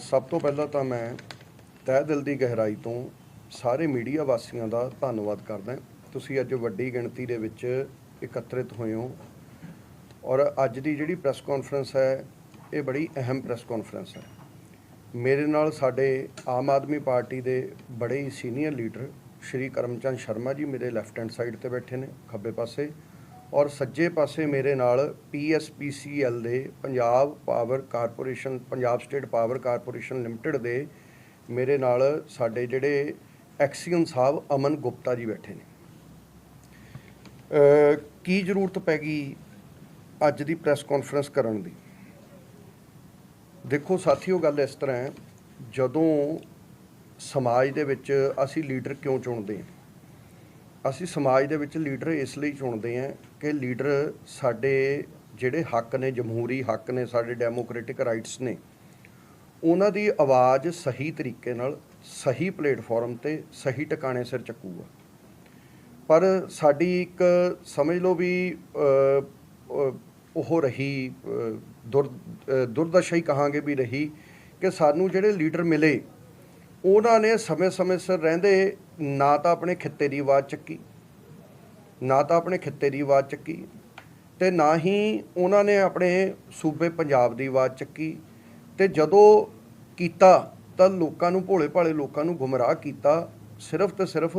ਸਭ ਤੋਂ ਪਹਿਲਾਂ ਤਾਂ ਮੈਂ ਤਹਿ ਦਿਲ ਦੀ ਗਹਿਰਾਈ ਤੋਂ ਸਾਰੇ ਮੀਡੀਆ ਵਾਸੀਆਂ ਦਾ ਧੰਨਵਾਦ ਕਰਦਾ ਤੁਸੀਂ ਅੱਜ ਵੱਡੀ ਗਿਣਤੀ ਦੇ ਵਿੱਚ ਇਕੱਤਰਿਤ ਹੋਏ ਹੋ ਔਰ ਅੱਜ ਦੀ ਜਿਹੜੀ ਪ੍ਰੈਸ ਕਾਨਫਰੰਸ ਹੈ, ਇਹ ਬੜੀ ਅਹਿਮ ਪ੍ਰੈਸ ਕਾਨਫਰੰਸ ਹੈ। ਮੇਰੇ ਨਾਲ ਸਾਡੇ ਆਮ ਆਦਮੀ ਪਾਰਟੀ ਦੇ ਬੜੇ ਹੀ ਸੀਨੀਅਰ ਲੀਡਰ ਸ਼੍ਰੀ ਕਰਮਚੰਦ ਸ਼ਰਮਾ ਜੀ ਮੇਰੇ ਲੈਫਟ ਹੈਂਡ ਸਾਈਡ ਤੇ ਬੈਠੇ ਨੇ, ਖੱਬੇ ਪਾਸੇ। ਔਰ ਸੱਜੇ ਪਾਸੇ ਮੇਰੇ ਨਾਲ ਪੀਐਸਪੀਸੀਐਲ ਦੇ Punjab power corporation, Punjab state power corporation limited ਦੇ ਮੇਰੇ ਨਾਲ ਸਾਡੇ ਜਿਹੜੇ ਐਕਸੀਅਨ ਸਾਹਿਬ ਅਮਨ ਗੁਪਤਾ ਜੀ ਬੈਠੇ ਨੇ। ਕੀ ਜ਼ਰੂਰਤ ਪੈ ਗਈ ਅੱਜ ਦੀ ਪ੍ਰੈਸ ਕਾਨਫਰੰਸ ਕਰਨ ਦੀ? ਦੇਖੋ ਸਾਥੀਓ ਗੱਲ ਇਸ ਤਰ੍ਹਾਂ ਹੈ, ਜਦੋਂ ਸਮਾਜ ਦੇ ਵਿੱਚ ਅਸੀਂ ਲੀਡਰ ਕਿਉਂ ਚੁਣਦੇ ਹਾਂ? ਅਸੀਂ ਸਮਾਜ ਦੇ ਵਿੱਚ ਲੀਡਰ ਇਸ ਲਈ ਚੁਣਦੇ ਹਾਂ ਕਿ ਲੀਡਰ ਸਾਡੇ ਜਿਹੜੇ ਹੱਕ ਨੇ ਜਮਹੂਰੀ ਹੱਕ ਨੇ ਸਾਡੇ ਡੈਮੋਕ੍ਰੈਟਿਕ ਰਾਈਟਸ ਨੇ ਉਹਨਾਂ ਦੀ ਆਵਾਜ਼ ਸਹੀ ਤਰੀਕੇ ਨਾਲ ਸਹੀ ਪਲੇਟਫਾਰਮ ਤੇ ਸਹੀ ਟਿਕਾਣੇ ਸਿਰ ਚੱਕੂਗਾ। ਪਰ ਸਾਡੀ ਇੱਕ ਸਮਝ ਲਓ ਵੀ ਉਹ ਰਹੀ ਦੁਰ ਅ, ਦੁਰਦਸ਼ਾ ਹੀ ਕਹਾਂਗੇ ਵੀ ਰਹੀ ਕਿ ਸਾਨੂੰ ਜਿਹੜੇ ਲੀਡਰ ਮਿਲੇ ਉਹਨਾਂ ਨੇ ਸਮੇਂ-ਸਮੇਂ ਸਿਰ ਰਹਿੰਦੇ ਨਾ ਤਾਂ ਆਪਣੇ ਖਿੱਤੇ ਦੀ ਆਵਾਜ਼ ਚੱਕੀ, ਨਾ ਤਾਂ ਆਪਣੇ ਖਿੱਤੇ ਦੀ ਆਵਾਜ਼ ਚੱਕੀ ਤੇ ਨਾ ਹੀ ਉਹਨਾਂ ਨੇ ਆਪਣੇ ਸੂਬੇ ਪੰਜਾਬ ਦੀ ਆਵਾਜ਼ ਚੱਕੀ ਤੇ ਜਦੋਂ ਕੀਤਾ ਤਾਂ ਲੋਕਾਂ ਨੂੰ ਭੋਲੇ ਭਾਲੇ ਲੋਕਾਂ ਨੂੰ ਗੁੰਮਰਾਹ ਕੀਤਾ, ਸਿਰਫ ਤੇ ਸਿਰਫ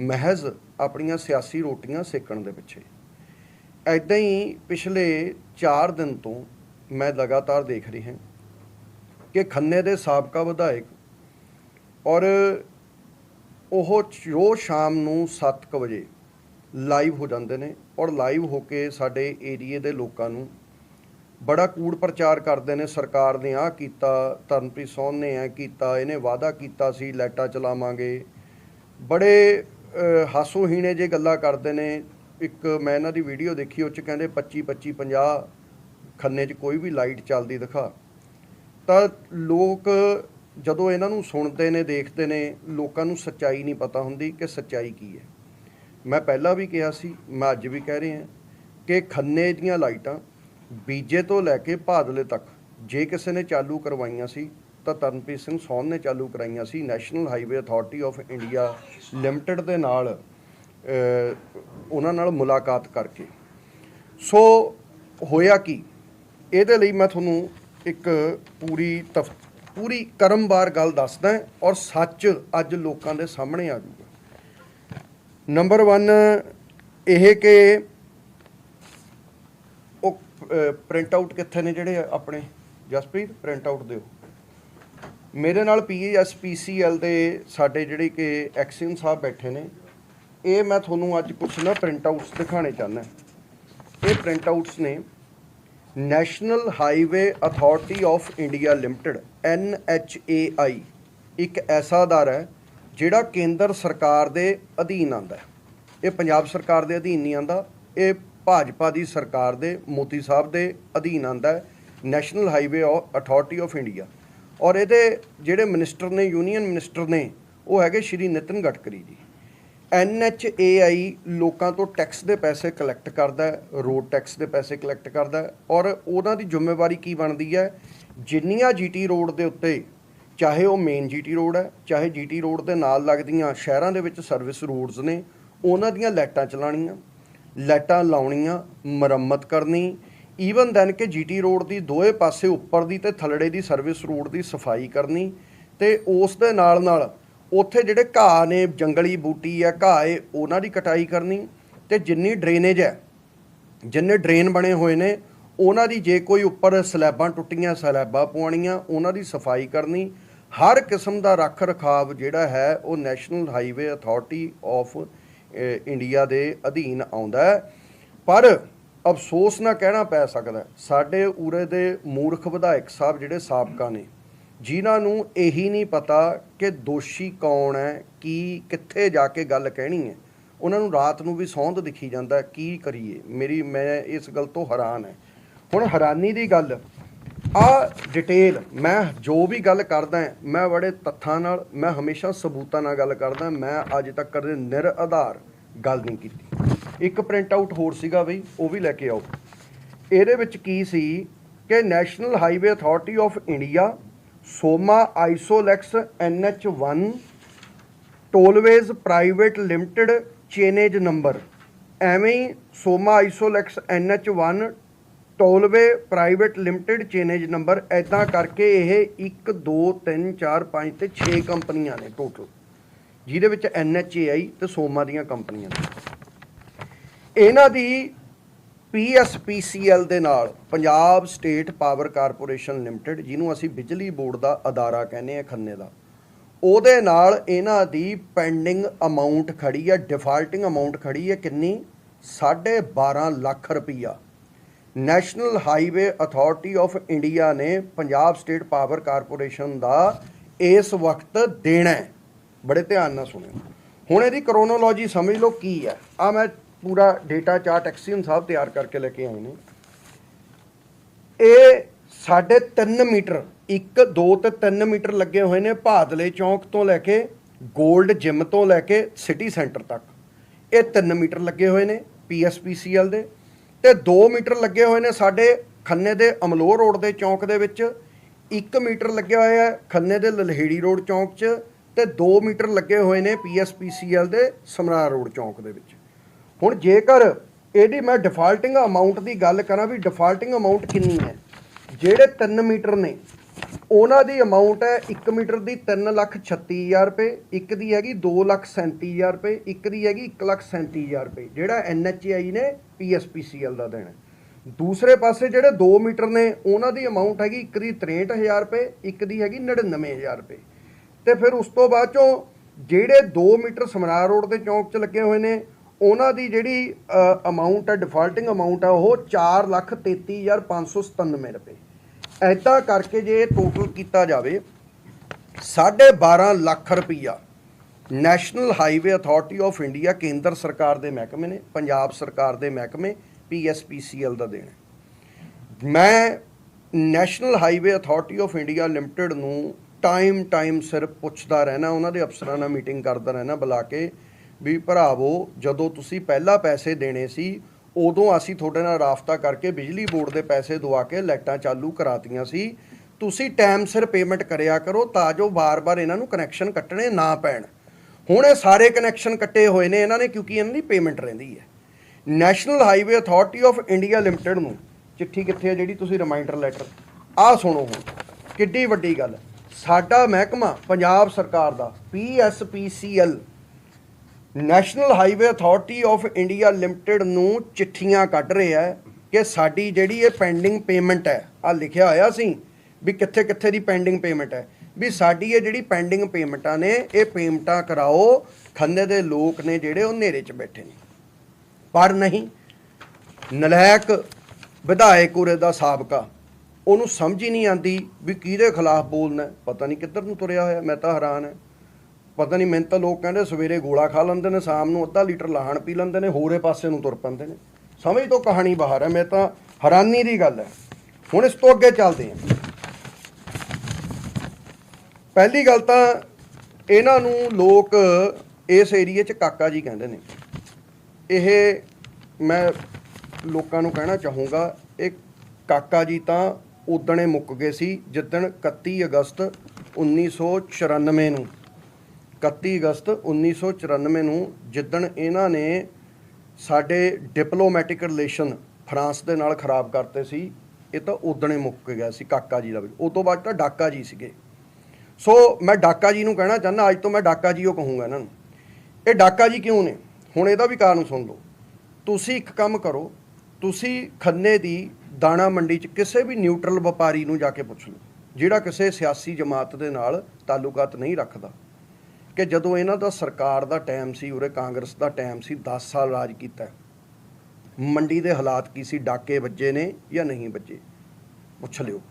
ਮਹਿਜ਼ ਆਪਣੀਆਂ ਸਿਆਸੀ ਰੋਟੀਆਂ ਸੇਕਣ ਦੇ ਪਿੱਛੇ। ਐਦਾਂ ਹੀ ਪਿਛਲੇ 4 ਦਿਨ ਤੋਂ ਮੈਂ ਲਗਾਤਾਰ ਦੇਖ ਰਹੀ ਹਾਂ ਕਿ ਖੰਨੇ ਦੇ ਸਾਬਕਾ ਵਿਧਾਇਕ ਔਰ ਉਹ ਰੋਜ਼ ਸ਼ਾਮ ਨੂੰ 7:00 ਵਜੇ ਲਾਈਵ ਹੋ ਜਾਂਦੇ ਨੇ ਔਰ ਲਾਈਵ ਹੋ ਕੇ ਸਾਡੇ ਏਰੀਏ ਦੇ ਲੋਕਾਂ ਨੂੰ ਬੜਾ ਕੂੜ ਪ੍ਰਚਾਰ ਕਰਦੇ ਨੇ। ਸਰਕਾਰ ਨੇ ਆਹ ਕੀਤਾ ਤਰਨਪ੍ਰੀਤ ਸੋਨ ਨੇ ਇਹ ਕੀਤਾ ਇਹਨੇ ਵਾਅਦਾ ਕੀਤਾ ਸੀ ਲਾਈਟਾਂ ਚਲਾਵਾਂਗੇ। ਬੜੇ ਅ, ਹਾਸੋਹੀਣੇ ਜੇ ਗੱਲਾਂ ਕਰਦੇ ਨੇ। ਇੱਕ ਮੈਂ ਇਹਨਾਂ ਦੀ ਵੀਡੀਓ ਦੇਖੀ ਉਹ ਚ ਕਹਿੰਦੇ 25 25 50 ਖੰਨੇ 'ਚ ਕੋਈ ਵੀ ਲਾਈਟ ਚੱਲਦੀ ਦਿਖਾ। ਤਾਂ ਲੋਕ ਜਦੋਂ ਇਹਨਾਂ ਨੂੰ ਸੁਣਦੇ ਨੇ, ਦੇਖਦੇ ਨੇ, ਲੋਕਾਂ ਨੂੰ ਸੱਚਾਈ ਨਹੀਂ ਪਤਾ ਹੁੰਦੀ ਕਿ ਸੱਚਾਈ ਕੀ ਹੈ। ਮੈਂ ਪਹਿਲਾਂ ਵੀ ਕਿਹਾ ਸੀ, ਮੈਂ ਅੱਜ ਵੀ ਕਹਿ ਰਿਹਾ ਕਿ ਖੰਨੇ ਦੀਆਂ ਲਾਈਟਾਂ ਬੀਜੇ ਤੋਂ ਲੈ ਕੇ ਭਾਦਲੇ ਤੱਕ ਜੇ ਕਿਸੇ ਨੇ ਚਾਲੂ ਕਰਵਾਈਆਂ ਸੀ, ਤਾਂ ਤਰਨਪ੍ਰੀਤ ਸਿੰਘ ਸੋਨ ਨੇ ਚਾਲੂ ਕਰਾਈਆਂ ਸੀ national highway authority of India limited ਦੇ ਨਾਲ ਉਹਨਾਂ ਨਾਲ ਮੁਲਾਕਾਤ ਕਰਕੇ। ਸੋ, ਹੋਇਆ ਕੀ? ਇਹਦੇ ਲਈ ਮੈਂ ਤੁਹਾਨੂੰ ਇੱਕ ਪੂਰੀ ਤਫ ਪੂਰੀ ਕਰਮਵਾਰ ਗੱਲ ਦੱਸਦਾ ਔਰ ਸੱਚ ਅੱਜ ਲੋਕਾਂ ਦੇ ਸਾਹਮਣੇ ਆ ਜਾਊਗਾ। ਨੰਬਰ 1 ਇਹ ਕਿ ਉਹ ਪ੍ਰਿੰਟ ਆਊਟ ਕਿੱਥੇ ਨੇ ਜਿਹੜੇ ਆਪਣੇ? ਜਸਪ੍ਰੀਤ ਪ੍ਰਿੰਟ ਆਊਟ ਦਿਓ। ਮੇਰੇ ਨਾਲ ਪੀਐਸਪੀਸੀਐਲ ਦੇ ਸਾਡੇ ਜਿਹੜੇ ਕਿ ਐਕਸੀਅਨ ਸਾਹਿਬ ਬੈਠੇ ਨੇ, ਇਹ ਮੈਂ ਤੁਹਾਨੂੰ ਅੱਜ ਕੁਝ ਨਾ ਪ੍ਰਿੰਟ ਆਊਟਸ ਦਿਖਾਣੇ ਚਾਹੁੰਦਾ। ਇਹ ਪ੍ਰਿੰਟ ਆਊਟਸ ਨੇ national highway authority of India limited ਆਈ, ਇੱਕ ਐਸਾ ਅਦਾਰਾ ਹੈ ਜਿਹੜਾ ਕੇਂਦਰ ਸਰਕਾਰ ਦੇ ਅਧੀਨ ਆਂਦਾ ਹੈ। ਇਹ ਪੰਜਾਬ ਸਰਕਾਰ ਦੇ ਅਧੀਨ ਨਹੀਂ ਆਂਦਾ ਇਹ ਭਾਜਪਾ ਦੀ ਸਰਕਾਰ ਦੇ, ਮੋਦੀ ਸਾਹਿਬ ਦੇ ਅਧੀਨ ਆਂਦਾ ਹੈ, national highway authority of India. ਔਰ ਇਹਦੇ ਜਿਹੜੇ ਮਿਨਿਸਟਰ ਨੇ, ਯੂਨੀਅਨ ਮਿਨਿਸਟਰ ਨੇ, ਉਹ ਹੈਗੇ ਸ਼੍ਰੀ ਨਿਤਨ ਗਡਕਰੀ ਜੀ। NHAI ਲੋਕਾਂ ਤੋਂ ਟੈਕਸ ਦੇ ਪੈਸੇ ਕਲੈਕਟ ਕਰਦਾ ਹੈ ਰੋਡ ਟੈਕਸ ਦੇ ਪੈਸੇ ਕਲੈਕਟ ਕਰਦਾ ਹੈ ਔਰ ਉਹਨਾਂ ਦੀ ਜ਼ਿੰਮੇਵਾਰੀ ਕੀ ਬਣਦੀ ਹੈ? ਜਿੰਨੀਆਂ ਜੀਟੀ ਰੋਡ ਦੇ ਉੱਤੇ, ਚਾਹੇ ਉਹ ਮੇਨ ਜੀਟੀ ਰੋਡ ਹੈ, ਚਾਹੇ ਜੀਟੀ ਰੋਡ ਦੇ ਨਾਲ ਲੱਗਦੀਆਂ ਸ਼ਹਿਰਾਂ ਦੇ ਵਿੱਚ ਸਰਵਿਸ ਰੋਡਸ ਨੇ, ਉਹਨਾਂ ਦੀਆਂ ਲਾਈਟਾਂ ਚਲਾਉਣੀਆਂ, ਲਾਈਟਾਂ ਲਾਉਣੀਆਂ ਮੁਰੰਮਤ ਕਰਨੀ ਈਵਨ ਦੈਨ ਕਿ ਜੀਟੀ ਰੋਡ ਦੀ ਦੋਵੇਂ ਪਾਸੇ ਉੱਪਰ ਦੀ ਤੇ ਥੱਲੜੇ ਦੀ ਸਰਵਿਸ ਰੋਡ ਦੀ ਸਫ਼ਾਈ ਕਰਨੀ ਤੇ ਉਸ ਦੇ ਨਾਲ ਨਾਲ ਉੱਥੇ ਜਿਹੜੇ ਘਾਹ ਨੇ, ਜੰਗਲੀ ਬੂਟੀ ਆ, ਘਾਹ ਏ, ਉਹਨਾਂ ਦੀ ਕਟਾਈ ਕਰਨੀ ਤੇ ਜਿੰਨੀ ਡਰੇਨੇਜ ਹੈ, ਜਿੰਨੇ ਡਰੇਨ ਬਣੇ ਹੋਏ ਨੇ, ਉਹਨਾਂ ਦੀ ਜੇ ਕੋਈ ਉੱਪਰ ਸਲੈਬਾਂ ਟੁੱਟੀਆਂ, ਸਲੈਬਾਂ ਪਵਾਉਣੀਆਂ, ਉਹਨਾਂ ਦੀ ਸਫ਼ਾਈ ਕਰਨੀ, ਹਰ ਕਿਸਮ ਦਾ ਰੱਖ ਰਖਾਵ ਜਿਹੜਾ ਹੈ, ਉਹ national highway authority of India ਦੇ ਅਧੀਨ ਆਉਂਦਾ ਹੈ। ਪਰ ਅਫਸੋਸ ਨਾ ਕਹਿਣਾ ਪੈ ਸਕਦਾ, ਸਾਡੇ ਉਰੇ ਦੇ ਮੂਰਖ ਵਿਧਾਇਕ ਸਾਹਿਬ ਜਿਹੜੇ ਸਾਬਕਾ ਨੇ ਜਿਨ੍ਹਾਂ ਨੂੰ ਇਹੀ ਨਹੀਂ ਪਤਾ ਕਿ ਦੋਸ਼ੀ ਕੌਣ ਹੈ, ਕੀ, ਕਿੱਥੇ ਜਾ ਕੇ ਗੱਲ ਕਹਿਣੀ ਹੈ। ਉਹਨਾਂ ਨੂੰ ਰਾਤ ਨੂੰ ਵੀ ਸੌਂਦ ਦਿਖੀ ਜਾਂਦਾ ਕੀ ਕਰੀਏ? ਮੇਰੀ, ਮੈਂ ਇਸ ਗੱਲ ਤੋਂ ਹੈਰਾਨ ਹੈ। ਹੁਣ ਹੈਰਾਨੀ ਦੀ ਗੱਲ, ਆ ਡਿਟੇਲ ਮੈਂ ਜੋ ਵੀ ਗੱਲ ਕਰਦਾ ਮੈਂ ਬੜੇ ਤੱਥਾਂ ਨਾਲ, ਮੈਂ ਹਮੇਸ਼ਾ ਸਬੂਤਾਂ ਨਾਲ ਗੱਲ ਕਰਦਾ ਮੈਂ ਅੱਜ ਤੱਕ ਕਦੇ ਨਿਰ ਆਧਾਰ ਗੱਲ ਨਹੀਂ ਕੀਤੀ। ਇੱਕ ਪ੍ਰਿੰਟ ਆਊਟ ਹੋਰ ਸੀਗਾ ਬਈ, ਉਹ ਵੀ ਲੈ ਕੇ ਆਓ। ਇਹਦੇ ਵਿੱਚ ਕੀ ਸੀ ਕਿ national highway authority of India Soma Isolux NH1 tollways private limited, chainage number. ਐਵੇਂ ਹੀ Soma Isolux NH1 tollway private limited, chainage number. ਐਦਾਂ ਕਰਕੇ ਇਹ 1 2 3 4 5 ਤੇ 6 ਕੰਪਨੀਆਂ ਨੇ ਟੋਟਲ ਜਿਹਦੇ ਵਿੱਚ NHAI ਤੇ ਸੋਮਾ ਦੀਆਂ ਕੰਪਨੀਆਂ ਨੇ। ਇਹਨਾਂ ਦੀ PSPCL ਦੇ ਨਾਲ Punjab state power corporation limited, ਜਿਹਨੂੰ ਅਸੀਂ ਬਿਜਲੀ ਬੋਰਡ ਦਾ ਅਦਾਰਾ ਕਹਿੰਦੇ ਆ ਖੰਨੇ ਦਾ। ਉਹਦੇ ਨਾਲ ਇਹਨਾਂ ਦੀ ਪੈਂਡਿੰਗ ਅਮਾਉਂਟ ਖੜੀ ਹੈ, ਡਿਫਾਲਟਿੰਗ ਅਮਾਉਂਟ ਖੜੀ ਹੈ ਕਿੰਨੀ? 12.5 ਲੱਖ ਰੁਪਈਆ। National highway authority of India ਨੇ ਪੰਜਾਬ ਸਟੇਟ ਪਾਵਰ ਕਾਰਪੋਰੇਸ਼ਨ ਦਾ ਇਸ ਵਕਤ ਦੇਣਾ ਬੜੇ ਧਿਆਨ ਨਾਲ ਸੁਣਿਓ। ਹੁਣ ਇਹਦੀ ਕਰੋਨੋਲੋਜੀ ਸਮਝ ਲਓ ਕੀ ਹੈ। ਆ ਮੈਂ ਪੂਰਾ ਡੇਟਾ ਚਾਰਟ ਐਕਸੀਅਨ ਸਾਹਿਬ ਤਿਆਰ ਕਰਕੇ ਲੈ ਕੇ ਆਏ ਨੇ। ਇਹ ਸਾਢੇ 3 ਮੀਟਰ 1 2 ਤੇ 3 ਮੀਟਰ ਲੱਗੇ ਹੋਏ ਨੇ ਭਾਦਲੇ ਚੌਂਕ ਤੋਂ ਲੈ ਕੇ 골ਡ ਜਿਮ ਤੋਂ ਲੈ ਕੇ ਸਿਟੀ ਸੈਂਟਰ ਤੱਕ। ਇਹ 3 ਮੀਟਰ ਲੱਗੇ ਹੋਏ ਨੇ ਪੀਐਸਪੀਸੀਐਲ ਦੇ ਤੇ 2 ਮੀਟਰ ਲੱਗੇ ਹੋਏ ਨੇ ਸਾਡੇ ਖੰਨੇ ਦੇ ਅਮਲੋਹ ਰੋਡ ਦੇ ਚੌਂਕ ਦੇ ਵਿੱਚ। 1 ਮੀਟਰ ਲੱਗਿਆ ਹੋਇਆ ਹੈ ਖੰਨੇ ਦੇ ਲਲਹੇੜੀ ਰੋਡ ਚੌਂਕ 'ਚ ਤੇ 2 ਮੀਟਰ ਲੱਗੇ ਹੋਏ ਨੇ ਪੀਐਸਪੀਸੀਐਲ ਦੇ ਸਮਰਾ ਰੋਡ ਚੌਂਕ ਦੇ ਵਿੱਚ। ਹੁਣ ਜੇਕਰ ਇਹਦੀ ਮੈਂ ਡਿਫਾਲਟਿੰਗ ਅਮਾਉਂਟ ਦੀ ਗੱਲ ਕਰਾਂ ਵੀ ਡਿਫਾਲਟਿੰਗ ਅਮਾਉਂਟ ਕਿੰਨੀ ਹੈ, ਜਿਹੜੇ 3 ਮੀਟਰ ਨੇ, ਉਹਨਾਂ ਦੀ ਅਮਾਉਂਟ ਹੈ 1 ਮੀਟਰ ਦੀ 336000 ਰੁਪਏ, ਇੱਕ ਦੀ ਹੈਗੀ 237000 ਰੁਪਏ, ਇੱਕ ਦੀ ਹੈਗੀ 137000 ਰੁਪਏ, ਜਿਹੜਾ NHAI ਨੇ PSPCL ਦਾ ਦੇਣਾ ਦੂਸਰੇ ਪਾਸੇ ਜਿਹੜੇ 2 ਮੀਟਰ ਨੇ, ਉਹਨਾਂ ਦੀ ਅਮਾਉਂਟ ਹੈਗੀ ਇੱਕ ਦੀ 63000 ਰੁਪਏ, ਇੱਕ ਦੀ ਹੈਗੀ 99000 ਰੁਪਏ। ਤੇ ਫਿਰ ਉਸ ਤੋਂ ਬਾਅਦ ਚੋਂ ਜਿਹੜੇ 2 ਮੀਟਰ ਸਮਰਾਰ ਰੋਡ ਦੇ ਚੌਂਕ 'ਚ ਲੱਗੇ ਹੋਏ ਨੇ ਉਹਨਾਂ ਦੀ ਜਿਹੜੀ ਅਮਾਉਂਟ ਹੈ ਡਿਫਾਲਟਿੰਗ ਅਮਾਉਂਟ ਆ, ਉਹ 433597 ਰੁਪਏ। ਐਦਾਂ ਕਰਕੇ ਜੇ ਟੋਟਲ ਕੀਤਾ ਜਾਵੇ 12.5 ਲੱਖ ਰੁਪਈਆ national highway authority of India ਕੇਂਦਰ ਸਰਕਾਰ ਦੇ ਮਹਿਕਮੇ ਨੇ, ਪੰਜਾਬ ਸਰਕਾਰ ਦੇ ਮਹਿਕਮੇ ਪੀਐਸਪੀਸੀਐਲ ਦਾ ਦੇਣਾ। ਮੈਂ national highway authority of India limited ਨੂੰ ਟਾਈਮ ਟਾਈਮ ਸਿਰ ਪੁੱਛਦਾ ਰਹਿਣਾ, ਉਹਨਾਂ ਦੇ ਅਫਸਰਾਂ ਨਾਲ ਮੀਟਿੰਗ ਕਰਦਾ ਰਹਿਣਾ, ਬੁਲਾ ਕੇ ਵੀ ਭਰਾਵੋ, ਜਦੋਂ ਤੁਸੀਂ ਪਹਿਲਾਂ ਪੈਸੇ ਦੇਣੇ ਸੀ, ਉਦੋਂ ਅਸੀਂ ਤੁਹਾਡੇ ਨਾਲ ਰਾਫਤਾ ਕਰਕੇ ਬਿਜਲੀ ਬੋਰਡ ਦੇ ਪੈਸੇ ਦਵਾ ਕੇ ਲਾਈਟਾਂ ਚਾਲੂ ਕਰਾਤੀਆਂ ਸੀ। ਤੁਸੀਂ ਟਾਈਮ ਸਿਰ ਪੇਮੈਂਟ ਕਰਿਆ ਕਰੋ ਤਾਂ ਜੋ ਵਾਰ-ਵਾਰ ਇਹਨਾਂ ਨੂੰ ਕਨੈਕਸ਼ਨ ਕੱਟਣੇ ਨਾ ਪੈਣ। ਹੁਣ ਇਹ ਸਾਰੇ ਕਨੈਕਸ਼ਨ ਕੱਟੇ ਹੋਏ ਨੇ, ਇਹਨਾਂ ਨੇ ਕਿਉਂਕਿ ਇਹਨਾਂ ਦੀ ਪੇਮੈਂਟ ਰਹਿੰਦੀ ਹੈ। National highway authority of India limited ਨੂੰ ਚਿੱਠੀ ਕਿੱਥੇ ਹੈ ਜਿਹੜੀ ਤੁਸੀਂ ਰਿਮਾਈਂਡਰ ਲੈਟਰ ਆਹ ਸੁਣੋ ਹੁਣ, ਕਿੱਡੀ ਵੱਡੀ ਗੱਲ। ਸਾਡਾ ਮਹਿਕਮਾ ਪੰਜਾਬ ਸਰਕਾਰ ਦਾ PSPCL national highway authority of India limited ਨੂੰ ਚਿੱਠੀਆਂ ਕੱਢ ਰਿਹਾ ਹੈ ਕਿ ਸਾਡੀ ਜਿਹੜੀ ਇਹ ਪੈਂਡਿੰਗ ਪੇਮੈਂਟ ਹੈ ਆ ਲਿਖਿਆ ਹੋਇਆ ਸੀ ਵੀ ਕਿੱਥੇ ਕਿੱਥੇ ਦੀ ਪੈਂਡਿੰਗ ਪੇਮੈਂਟ ਹੈ, ਵੀ ਸਾਡੀ ਇਹ ਜਿਹੜੀ ਪੈਂਡਿੰਗ ਪੇਮੈਂਟਾਂ ਨੇ, ਇਹ ਪੇਮੈਂਟਾਂ ਕਰਾਓ, ਖੰਨੇ ਦੇ ਲੋਕ ਨੇ ਜਿਹੜੇ ਉਹ ਹਨੇਰੇ 'ਚ ਬੈਠੇ ਨੇ। ਪਰ ਨਹੀਂ, ਨਲਾਇਕ ਵਿਧਾਇਕ ਉਰੇ ਦਾ ਸਾਬਕਾ, ਉਹਨੂੰ ਸਮਝ ਹੀ ਨਹੀਂ ਆਂਦੀ ਵੀ ਕਿਹਦੇ ਖਿਲਾਫ ਬੋਲਣਾ ਪਤਾ ਨਹੀਂ ਕਿੱਧਰ ਨੂੰ ਤੁਰਿਆ ਹੋਇਆ, ਮੈਂ ਤਾਂ ਹੈਰਾਨ ਹਾਂ। ਪਤਾ ਨਹੀਂ ਮੈਨੂੰ ਤਾਂ ਲੋਕ ਕਹਿੰਦੇ ਸਵੇਰੇ ਗੋਲਾ ਖਾ ਲੈਂਦੇ ਨੇ, ਸ਼ਾਮ ਨੂੰ ਅੱਧਾ ਲੀਟਰ ਲਾਹਣ ਪੀ ਲੈਂਦੇ ਨੇ, ਹੋਰੇ ਪਾਸੇ ਨੂੰ ਤੁਰ ਪੈਂਦੇ ਨੇ। ਸਮਝ ਤੋਂ ਕਹਾਣੀ ਬਾਹਰ ਹੈ, ਮੈਂ ਤਾਂ ਹੈਰਾਨੀ ਦੀ ਗੱਲ ਹੈ। ਹੁਣ ਇਸ ਤੋਂ ਅੱਗੇ ਚੱਲਦੇ ਹਾਂ। ਪਹਿਲੀ ਗੱਲ ਤਾਂ ਇਹਨਾਂ ਨੂੰ ਲੋਕ ਇਸ ਏਰੀਏ 'ਚ ਕਾਕਾ ਜੀ ਕਹਿੰਦੇ ਨੇ। ਇਹ ਮੈਂ ਲੋਕਾਂ ਨੂੰ ਕਹਿਣਾ ਚਾਹੂੰਗਾ, ਇਹ ਕਾਕਾ ਜੀ ਤਾਂ ਉਦਣੇ ਮੁੱਕ ਗਏ ਸੀ ਜਿੱਦਣ 31 ਅਗਸਤ 1994 ਨੂੰ। 31 ਅਗਸਤ 1994 ਨੂੰ ਜਿੱਦਣ ਇਹਨਾਂ ਨੇ ਸਾਡੇ ਡਿਪਲੋਮੈਟਿਕ ਰਿਲੇਸ਼ਨ ਫਰਾਂਸ ਦੇ ਨਾਲ ਖਰਾਬ ਕਰਤੇ ਸੀ, ਇਹ ਤਾਂ ਉਦਣੇ ਮੁੱਕ ਗਿਆ ਸੀ ਕਾਕਾ ਜੀ ਦਾ ਵੀ। ਉਸ ਤੋਂ ਬਾਅਦ ਤਾਂ ਡਾਕਾ ਜੀ ਸੀਗੇ। ਸੋ ਮੈਂ ਡਾਕਾ ਜੀ ਨੂੰ ਕਹਿਣਾ ਚਾਹੁੰਦਾ, ਅੱਜ ਤੋਂ ਮੈਂ ਡਾਕਾ ਜੀ ਉਹ ਕਹੂੰਗਾ ਇਹਨਾਂ ਨੂੰ। ਇਹ ਡਾਕਾ ਜੀ ਕਿਉਂ ਨੇ? ਹੁਣ ਇਹਦਾ ਵੀ ਕਾਰਨ ਸੁਣ ਲਓ। ਤੁਸੀਂ ਇੱਕ ਕੰਮ ਕਰੋ, ਤੁਸੀਂ ਖੰਨੇ ਦੀ ਦਾਣਾ ਮੰਡੀ 'ਚ ਕਿਸੇ ਵੀ ਨਿਊਟਰਲ ਵਪਾਰੀ ਨੂੰ ਜਾ ਕੇ ਪੁੱਛ ਲਓ, ਜਿਹੜਾ ਕਿਸੇ ਸਿਆਸੀ ਜਮਾਤ ਦੇ ਨਾਲ ਤਾਲੁਕਾਤ ਨਹੀਂ ਰੱਖਦਾ। ਕਿ ਜਦੋਂ ਇਹਨਾਂ ਦਾ ਸਰਕਾਰ ਦਾ ਟਾਈਮ ਸੀ, ਉਰੇ ਕਾਂਗਰਸ ਦਾ ਟਾਈਮ ਸੀ 10 ਸਾਲ ਰਾਜ ਕੀਤਾ। ਮੰਡੀ ਦੇ ਹਾਲਾਤ ਕੀ ਸੀ? ਡਾਕੇ ਵੱਜੇ ਨੇ ਜਾਂ ਨਹੀਂ ਵੱਜੇ? ਪੁੱਛ ਲਿਓ।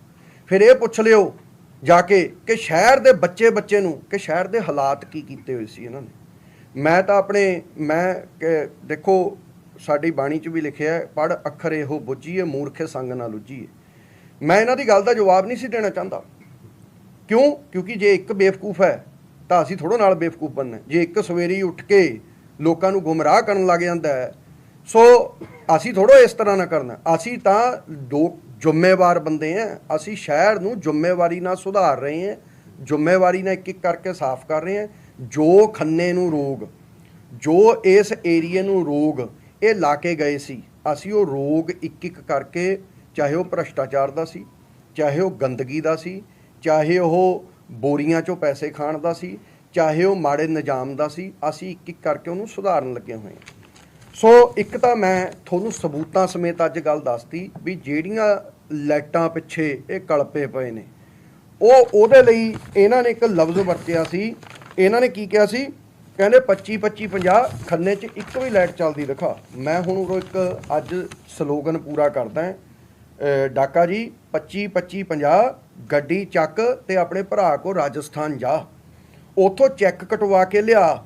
ਫਿਰ ਇਹ ਪੁੱਛ ਲਿਓ ਜਾ ਕੇ ਕਿ ਸ਼ਹਿਰ ਦੇ ਬੱਚੇ ਬੱਚੇ ਨੂੰ, ਕਿ ਸ਼ਹਿਰ ਦੇ ਹਾਲਾਤ ਕੀ ਕੀਤੇ ਹੋਏ ਸੀ ਇਹਨਾਂ ਨੇ? ਮੈਂ ਤਾਂ ਆਪਣੇ, ਮੈਂ ਕਿ ਦੇਖੋ, ਸਾਡੀ ਬਾਣੀ 'ਚ ਵੀ ਲਿਖਿਆ ਹੈ ਪੜ ਅੱਖਰ ਇਹੋ ਬੁੱਝੀਏ ਮੂਰਖੇ ਸੰਗ ਨਾਲ ਲੁੱਝੀਏ ਮੈਂ ਇਹਨਾਂ ਦੀ ਗੱਲ ਦਾ ਜਵਾਬ ਨਹੀਂ ਸੀ ਦੇਣਾ ਚਾਹੁੰਦਾ। ਕਿਉਂ? ਕਿਉਂਕਿ ਜੇ ਇੱਕ ਬੇਵਕੂਫ ਹੈ ਤਾਂ ਅਸੀਂ ਥੋੜੋ ਨਾਲ ਬੇਵਕੂਫ ਬਣਨਾ ਜੇ ਇੱਕ ਸਵੇਰੇ ਉੱਠ ਕੇ ਲੋਕਾਂ ਨੂੰ ਗੁੰਮਰਾਹ ਕਰਨ ਲੱਗ ਜਾਂਦਾ ਹੈ, ਸੋ ਅਸੀਂ ਥੋੜੋ ਇਸ ਤਰ੍ਹਾਂ ਨਾ ਕਰਨਾ। ਅਸੀਂ ਤਾਂ ਦੋ ਜ਼ਿੰਮੇਵਾਰ ਬੰਦੇ ਆ। ਅਸੀਂ ਸ਼ਹਿਰ ਨੂੰ ਜ਼ਿੰਮੇਵਾਰੀ ਨਾਲ ਸੁਧਾਰ ਰਹੇ ਹਾਂ, ਜ਼ਿੰਮੇਵਾਰੀ ਨਾਲ ਇੱਕ ਇੱਕ ਕਰਕੇ ਸਾਫ਼ ਕਰ ਰਹੇ ਹਾਂ। ਜੋ ਖੰਨੇ ਨੂੰ ਰੋਗ, ਜੋ ਇਸ ਏਰੀਏ ਨੂੰ ਰੋਗ, ਇਹ ਲਾ ਕੇ ਗਏ ਸੀ, ਅਸੀਂ ਉਹ ਰੋਗ ਇੱਕ ਇੱਕ ਕਰਕੇ ਚਾਹੇ ਉਹ ਭ੍ਰਸ਼ਟਾਚਾਰ ਦਾ ਸੀ, ਚਾਹੇ ਉਹ ਗੰਦਗੀ ਦਾ ਸੀ, ਚਾਹੇ ਉਹ ਬੋਰੀਆਂ ਚੋਂ ਪੈਸੇ ਖਾਣ ਦਾ ਸੀ, ਚਾਹੇ ਉਹ ਮਾੜੇ ਨਿਜ਼ਾਮ ਦਾ ਸੀ, ਅਸੀਂ ਇੱਕ ਇੱਕ ਕਰਕੇ ਉਹਨੂੰ ਸੁਧਾਰਨ ਲੱਗੇ ਹੋਏ ਹਾਂ। ਸੋ ਇੱਕ ਤਾਂ ਮੈਂ ਤੁਹਾਨੂੰ ਸਬੂਤਾਂ ਸਮੇਤ ਅੱਜ ਗੱਲ ਦੱਸਤੀ ਵੀ ਜਿਹੜੀਆਂ ਲਾਈਟਾਂ ਪਿੱਛੇ ਇਹ ਕਲਪੇ ਪਏ ਨੇ, ਉਹ ਉਹਦੇ ਲਈ ਇਹਨਾਂ ਨੇ ਇੱਕ ਲਫ਼ਜ਼ ਵਰਤਿਆ ਸੀ, ਇਹਨਾਂ ਨੇ ਕੀ ਕਿਹਾ ਸੀ? ਕਹਿੰਦੇ 25 25 50 ਖੰਨੇ 'ਚ ਇੱਕ ਵੀ ਲਾਈਟ ਚੱਲਦੀ ਦਿਖਾ। ਮੈਂ ਹੁਣ ਉਹ ਇੱਕ ਅੱਜ ਸਲੋਗਨ ਪੂਰਾ ਕਰਦਾ ਹਾਂ। ਡਾਕਾ ਜੀ 25 25 50 ਗੱਡੀ ਚੱਕ ਤੇ ਆਪਣੇ ਭਰਾ ਕੋ ਰਾਜਸਥਾਨ ਜਾ। ਉਥੋਂ ਚੈੱਕ ਕਟਵਾ ਕੇ ਲਿਆ